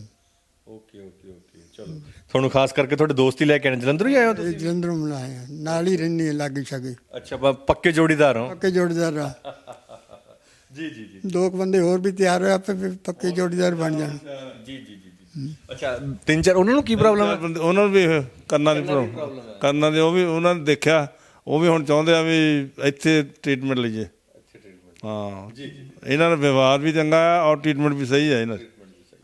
ਓਕੇ ਓਕੇ ਓਕੇ ਚਲੋ। ਤੁਹਾਨੂੰ ਖਾਸ ਕਰਕੇ ਤੁਹਾਡੇ ਦੋਸਤ ਹੀ ਲੈ ਕੇ ਜਲੰਧਰੋਂ ਹੀ ਆਏ ਹੋ ਤੁਸੀਂ? ਜਲੰਧਰੋਂ ਮਿਲਾਇਆ ਨਾਲ ਹੀ ਰਹਿੰਦੀ ਲਾਗੇ ਛਾਗੇ ਅੱਛਾ ਪੱਕੇ ਜੋੜੀਦਾਰ ਹੋ? ਪੱਕੇ ਜੋੜੀਦਾਰ ਆ। ਜੀ ਜੀ ਜੀ ਦੋ ਕੁ ਬੰਦੇ ਹੋਰ ਵੀ ਤਿਆਰ ਹੋਏ ਆਪੇ ਫਿਰ ਪੱਕੇ ਜੋੜੀਦਾਰ ਬਣ ਜਾਣ। ਜੀ ਜੀ ਜੀ ਅੱਛਾ ਤਿੰਨ ਚਾਰ ਉਹਨਾਂ ਨੂੰ ਕੀ ਪ੍ਰੋਬਲਮ ਹੈ ਬੰਦੇ- ਉਹਨਾਂ ਨੂੰ ਵੀ ਇਹ ਕੰਨਾਂ ਦੀ ਪ੍ਰੋਬਲਮ ਕੰਨਾਂ ਦੇ ਉਹ ਵੀ ਉਹਨਾਂ ਨੇ ਦੇਖਿਆ ਉਹ ਵੀ ਹੁਣ ਚਾਹੁੰਦੇ ਆ ਵੀ ਇੱਥੇ ਟ੍ਰੀਟਮੈਂਟ ਲਈਏ। ਹਾਂ। ਜੀ ਜੀ। ਇਹਨਾਂ ਦਾ ਵਿਵਹਾਰ ਵੀ ਚੰਗਾ ਆ ਔਰ ਟ੍ਰੀਟਮੈਂਟ ਵੀ ਸਹੀ ਹੈ ਇਹਨਾਂ ਦੀ।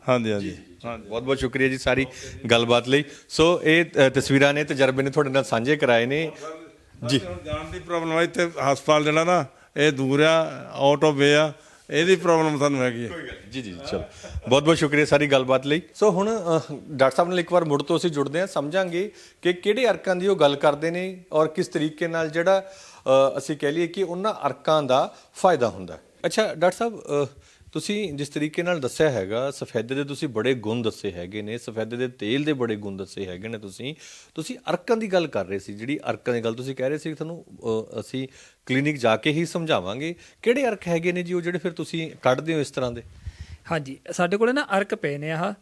ਹਾਂਜੀ ਹਾਂਜੀ। ਬਹੁਤ ਬਹੁਤ ਸ਼ੁਕਰੀਆ ਜੀ ਸਾਰੀ ਗੱਲਬਾਤ ਲਈ। ਸੋ ਇਹ ਅ, ਤਸਵੀਰਾਂ ਨੇ ਤਜਰਬੇ ਨੇ ਤੁਹਾਡੇ ਨਾਲ ਸਾਂਝੇ ਕਰਾਏ ਨੇ। ਜੀ। ਹੁਣ ਜਾਣ ਦੀ ਪ੍ਰੋਬਲਮ ਹੈ ਇੱਥੇ ਹਸਪਤਾਲ ਜਿਹੜਾ ਨਾ ਇਹ ਦੂਰ ਆ ਆਊਟ ਆਫ ਵੇ ਆ ਇਹਦੀ ਪ੍ਰੋਬਲਮ ਸਾਨੂੰ ਹੈਗੀ ਹੈ ਜੀ ਜੀ ਚਲੋ। ਬਹੁਤ ਬਹੁਤ ਸ਼ੁਕਰੀਆ ਸਾਰੀ ਗੱਲਬਾਤ ਲਈ। ਸੋ ਹੁਣ ਅਹ, ਡਾਕਟਰ ਸਾਹਿਬ ਨਾਲ ਇੱਕ ਵਾਰ ਮੁੜ ਤੋਂ ਅਸੀਂ ਜੁੜਦੇ ਹਾਂ ਸਮਝਾਂਗੇ ਕਿ ਕਿਹੜੇ ਅਰਕਾਂ ਦੀ ਉਹ ਗੱਲ ਕਰਦੇ ਨੇ ਔਰ ਕਿਸ ਤਰੀਕੇ ਨਾਲ ਜਿਹੜਾ ਅਹ, ਅਸੀਂ ਕਹਿ ਲਈਏ ਕਿ ਉਹਨਾਂ ਅਰਕਾਂ ਦਾ ਫਾਇਦਾ ਹੁੰਦਾ ਹੈ। ਅੱਛਾ ਡਾਕਟਰ ਸਾਹਿਬ ਅਹ, ਤੁਸੀਂ ਜਿਸ ਤਰੀਕੇ ਨਾਲ ਦੱਸਿਆ ਹੈਗਾ ਸਫੈਦੇ ਦੇ ਤੁਸੀਂ ਬੜੇ ਗੁਣ ਦੱਸੇ ਹੈਗੇ ਨੇ ਸਫੈਦੇ ਦੇ ਤੇਲ ਦੇ ਬੜੇ ਗੁਣ ਦੱਸੇ ਹੈਗੇ ਨੇ ਤੁਸੀਂ। ਤੁਸੀਂ ਅਰਕਾਂ ਦੀ ਗੱਲ ਕਰ ਰਹੇ ਸੀ ਜਿਹੜੀ ਅਰਕਾਂ ਦੀ ਗੱਲ ਤੁਸੀਂ ਕਹਿ ਰਹੇ ਸੀ ਤੁਹਾਨੂੰ ਅਹ, ਅਸੀਂ ਕਲੀਨਿਕ ਜਾ ਕੇ ਹੀ ਸਮਝਾਵਾਂਗੇ। ਕਿਹੜੇ ਅਰਕ ਹੈਗੇ ਨੇ ਜੀ ਉਹ ਜਿਹੜੇ ਫਿਰ ਤੁਸੀਂ ਕੱਢਦੇ ਹੋ ਇਸ ਤਰ੍ਹਾਂ ਦੇ? ਹਾਂਜੀ ਸਾਡੇ ਕੋਲੇ ਨਾ ਅਰਕ ਪਏ ਨੇ ਆਹ।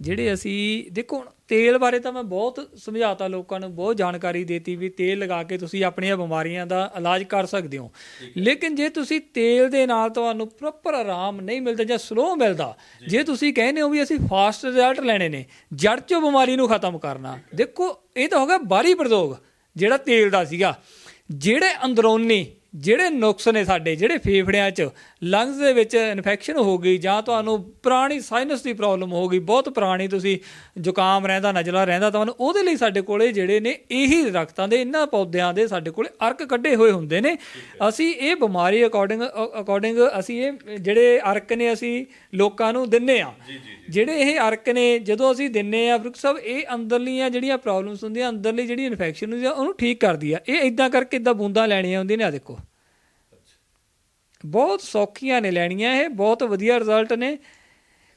ਜਿਹੜੇ ਅਸੀਂ ਦੇਖੋ ਤੇਲ ਬਾਰੇ ਤਾਂ ਮੈਂ ਬਹੁਤ ਸਮਝਾਤਾ ਲੋਕਾਂ ਨੂੰ ਬਹੁਤ ਜਾਣਕਾਰੀ ਦੇਤੀ ਵੀ ਤੇਲ ਲਗਾ ਕੇ ਤੁਸੀਂ ਆਪਣੀਆਂ ਬਿਮਾਰੀਆਂ ਦਾ ਇਲਾਜ ਕਰ ਸਕਦੇ ਹੋ। ਲੇਕਿਨ ਜੇ ਤੁਸੀਂ ਤੇਲ ਦੇ ਨਾਲ ਤੁਹਾਨੂੰ ਪ੍ਰੋਪਰ ਆਰਾਮ ਨਹੀਂ ਮਿਲਦਾ ਜਾਂ ਸਲੋ ਮਿਲਦਾ ਜੇ। ਤੁਸੀਂ ਕਹਿੰਦੇ ਹੋ ਵੀ ਅਸੀਂ ਫਾਸਟ ਰਿਜ਼ਲਟ ਲੈਣੇ ਨੇ ਜੜ ਚੋਂ ਬਿਮਾਰੀ ਨੂੰ ਖਤਮ ਕਰਨਾ। ਦੇਖੋ ਇਹ ਤਾਂ ਹੋ ਗਿਆ ਬਾਹਰੀ ਪ੍ਰਯੋਗ ਜਿਹੜਾ ਤੇਲ ਦਾ ਸੀਗਾ। ਜਿਹੜੇ ਅੰਦਰੂਨੀ ਜਿਹੜੇ ਨੁਕਸ ਨੇ ਸਾਡੇ ਜਿਹੜੇ ਫੇਫੜਿਆਂ 'ਚ ਲੰਗਸ ਦੇ ਵਿੱਚ ਇਨਫੈਕਸ਼ਨ ਹੋ ਗਈ ਜਾਂ ਤੁਹਾਨੂੰ ਪੁਰਾਣੀ ਸਾਈਨਸ ਦੀ ਪ੍ਰੋਬਲਮ ਹੋ ਗਈ ਬਹੁਤ ਪੁਰਾਣੀ ਤੁਸੀਂ ਜ਼ੁਕਾਮ ਰਹਿੰਦਾ ਨਜ਼ਲਾ ਰਹਿੰਦਾ ਤੁਹਾਨੂੰ ਉਹਦੇ ਲਈ ਸਾਡੇ ਕੋਲੇ ਜਿਹੜੇ ਨੇ ਇਹੀ ਦਰਖਤਾਂ ਦੇ ਇਹਨਾਂ ਪੌਦਿਆਂ ਦੇ ਸਾਡੇ ਕੋਲੇ ਅਰਕ ਕੱਢੇ ਹੋਏ ਹੁੰਦੇ ਨੇ। ਅਸੀਂ ਇਹ ਬਿਮਾਰੀ ਅਕੋਰਡਿੰਗ ਅਕੋਰਡਿੰਗ ਅਸੀਂ ਇਹ ਜਿਹੜੇ ਅਰਕ ਨੇ ਅਸੀਂ ਲੋਕਾਂ ਨੂੰ ਦਿੰਨੇ ਆ। ਜਿਹੜੇ ਇਹ ਅਰਕ ਨੇ ਜਦੋਂ ਅਸੀਂ ਦਿੰਨੇ ਆ ਫਰੂਕ ਸਾਹਿਬ ਇਹ ਅੰਦਰਲੀਆਂ ਜਿਹੜੀਆਂ ਪ੍ਰੋਬਲਮਸ ਹੁੰਦੀਆਂ ਅੰਦਰਲੀ ਜਿਹੜੀ ਇਨਫੈਕਸ਼ਨ ਹੁੰਦੀ ਆ ਉਹਨੂੰ ਠੀਕ ਕਰਦੀ ਆ। ਇਹ ਇਦਾਂ ਕਰਕੇ ਇਦਾਂ ਬੂੰਦਾਂ ਲੈਣੀਆਂ ਹੁੰਦੀਆਂ ਨੇ ਆ ਦੇਖੋ। ਬਹੁਤ ਸੌਖੀਆਂ ਨੇ ਲੈਣੀਆਂ ਇਹ ਬਹੁਤ ਵਧੀਆ ਰਿਜ਼ਲਟ ਨੇ।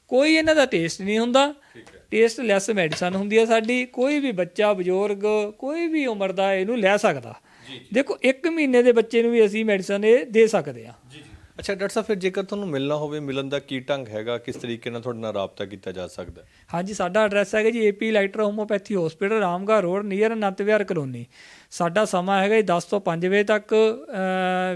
ਕੋਈ ਇਹਨਾਂ ਦਾ ਟੇਸਟ ਨਹੀਂ ਹੁੰਦਾ। ਟੇਸਟ ਲੈਸ ਮੈਡੀਸਨ ਹੁੰਦੀ ਹੈ ਸਾਡੀ। ਕੋਈ ਵੀ ਬੱਚਾ ਬਜ਼ੁਰਗ ਕੋਈ ਵੀ ਉਮਰ ਦਾ ਇਹਨੂੰ ਲੈ ਸਕਦਾ। ਦੇਖੋ 1 ਮਹੀਨੇ ਦੇ ਬੱਚੇ ਨੂੰ ਵੀ ਅਸੀਂ ਮੈਡੀਸਨ ਇਹ ਦੇ ਸਕਦੇ ਆ ਅੱਛਾ ਡਾਕਟਰ ਸਾਹਿਬ ਫਿਰ ਜੇਕਰ ਤੁਹਾਨੂੰ ਮਿਲਣਾ ਹੋਵੇ ਮਿਲਣ ਦਾ ਕੀ ਢੰਗ ਹੈਗਾ? ਕਿਸ ਤਰੀਕੇ ਨਾਲ ਤੁਹਾਡੇ ਨਾਲ ਰਾਬਤਾ ਕੀਤਾ ਜਾ ਸਕਦਾ ਹੈ? ਹਾਂਜੀ ਸਾਡਾ ਐਡਰੈਸ ਹੈਗਾ ਜੀ AP lighter homeopathy hospital Ramgarh road near Anant Vihar colony. ਸਾਡਾ ਸਮਾਂ ਹੈਗਾ ਜੀ 10 ਤੋਂ 5 ਵਜੇ ਤੱਕ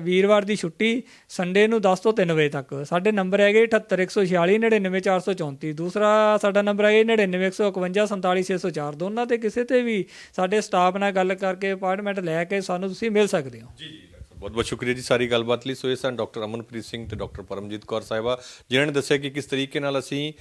ਵੀਰਵਾਰ ਦੀ ਛੁੱਟੀ ਸੰਡੇ ਨੂੰ 10 ਤੋਂ 3 ਵਜੇ ਤੱਕ। ਸਾਡੇ ਨੰਬਰ ਹੈਗੇ 78146 99434 ਦੂਸਰਾ ਸਾਡਾ ਨੰਬਰ ਹੈਗਾ 99151 47604 ਦੋਨਾਂ ਤੇ ਕਿਸੇ ਤੇ ਵੀ ਸਾਡੇ ਸਟਾਫ ਨਾਲ ਗੱਲ ਕਰਕੇ ਅਪਾਇੰਟਮੈਂਟ ਲੈ ਕੇ ਸਾਨੂੰ ਤੁਸੀਂ ਮਿਲ ਸਕਦੇ ਹੋ। ਜੀ ਜੀ ਬਹੁਤ ਬਹੁਤ ਸ਼ੁਕਰੀਆ ਜੀ ਸਾਰੀ ਗੱਲਬਾਤ ਲਈ। ਸੋ ਇਹ ਸਨ ਡਾਕਟਰ ਅਮਨਪ੍ਰੀਤ ਸਿੰਘ ਤੇ ਡਾਕਟਰ ਪਰਮਜੀਤ ਕੌਰ ਸਾਹਿਬਾ, ਜਿਨ੍ਹਾਂ ਨੇ ਦੱਸਿਆ ਕਿ ਕਿਸ ਤਰੀਕੇ ਨਾਲ ਅਸੀਂ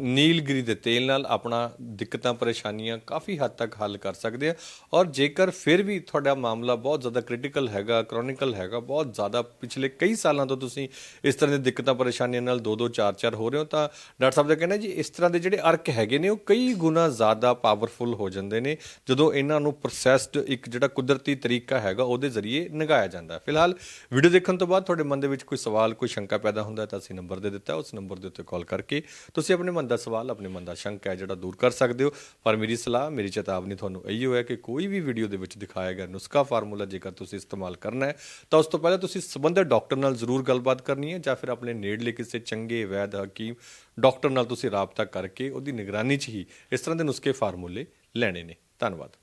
ਨੀਲਗਿਰੀ ਦੇ ਤੇਲ ਨਾਲ ਆਪਣਾ ਦਿੱਕਤਾਂ, ਪਰੇਸ਼ਾਨੀਆਂ ਕਾਫੀ ਹੱਦ ਤੱਕ ਹੱਲ ਕਰ ਸਕਦੇ ਹਾਂ ਔਰ ਜੇਕਰ ਫਿਰ ਵੀ ਤੁਹਾਡਾ ਮਾਮਲਾ ਬਹੁਤ ਜ਼ਿਆਦਾ ਕ੍ਰਿਟੀਕਲ ਹੈਗਾ ਕ੍ਰੋਨਿਕਲ ਹੈਗਾ, ਬਹੁਤ ਜ਼ਿਆਦਾ ਪਿਛਲੇ ਕਈ ਸਾਲਾਂ ਤੋਂ ਤੁਸੀਂ ਇਸ ਤਰ੍ਹਾਂ ਦੀਆਂ ਦਿੱਕਤਾਂ, ਪਰੇਸ਼ਾਨੀਆਂ ਨਾਲ 2-2 4-4 ਹੋ ਰਹੇ ਹੋ, ਤਾਂ ਡਾਕਟਰ ਸਾਹਿਬ ਦਾ ਕਹਿਣਾ ਜੀ, ਇਸ ਤਰ੍ਹਾਂ ਦੇ ਜਿਹੜੇ ਅਰਕ ਹੈਗੇ ਨੇ, ਉਹ ਕਈ ਗੁਣਾ ਜ਼ਿਆਦਾ ਪਾਵਰਫੁਲ ਹੋ ਜਾਂਦੇ ਨੇ, ਜਦੋਂ ਇਹਨਾਂ ਨੂੰ ਪ੍ਰੋਸੈਸਡ ਇੱਕ ਜਿਹੜਾ ਕੁਦਰਤੀ ਤਰੀਕਾ ਹੈਗਾ, ਉਹਦੇ ਜ਼ਰੀਏ ਨਗਾਇਆ ਜਾਂਦਾ। ਫਿਲਹਾਲ ਵੀਡੀਓ ਦੇਖਣ ਤੋਂ ਬਾਅਦ ਤੁਹਾਡੇ ਮਨ ਦੇ ਵਿੱਚ ਕੋਈ ਸਵਾਲ, ਕੋਈ ਸ਼ੰਕਾ ਪੈਦਾ ਹੁੰਦਾ ਤਾਂ ਅਸੀਂ ਨੰਬਰ ਦੇ ਦਿੱਤਾ, ਉਸ ਨੰਬਰ ਦੇ ਉੱਤੇ ਕਾਲ ਕਰਕੇ ਤੁਸੀਂ ਆਪਣੇ ਮਨ ਦਾ ਸਵਾਲ, ਆਪਣੇ ਮਨ ਦਾ ਸ਼ੰਕਾ ਹੈ ਜਿਹੜਾ ਦੂਰ ਕਰ ਸਕਦੇ ਹੋ। ਪਰ ਮੇਰੀ ਸਲਾਹ, ਮੇਰੀ ਚੇਤਾਵਨੀ ਤੁਹਾਨੂੰ ਇਹੀ ਹੋਇਆ ਕਿ ਕੋਈ ਵੀ ਵੀਡੀਓ ਦੇ ਵਿੱਚ ਦਿਖਾਇਆ ਗਿਆ ਨੁਸਖਾ ਫਾਰਮੂਲਾ ਜੇਕਰ ਤੁਸੀਂ ਇਸਤੇਮਾਲ ਕਰਨਾ ਹੈ, ਤਾਂ ਉਸ ਤੋਂ ਪਹਿਲਾਂ ਤੁਸੀਂ ਸੰਬੰਧਿਤ ਡਾਕਟਰ ਨਾਲ ਜ਼ਰੂਰ ਗੱਲਬਾਤ ਕਰਨੀ ਹੈ ਜਾਂ ਫਿਰ ਆਪਣੇ ਨੇੜਲੇ ਕਿਸੇ ਚੰਗੇ, ਵੈਦ, ਹਕੀਮ ਡਾਕਟਰ ਨਾਲ ਤੁਸੀਂ ਰਾਬਤਾ ਕਰਕੇ ਉਹਦੀ ਨਿਗਰਾਨੀ 'ਚ ਹੀ ਇਸ ਤਰ੍ਹਾਂ ਦੇ ਨੁਸਖੇ ਫਾਰਮੂਲੇ ਲੈਣੇ ਨੇ। ਧੰਨਵਾਦ।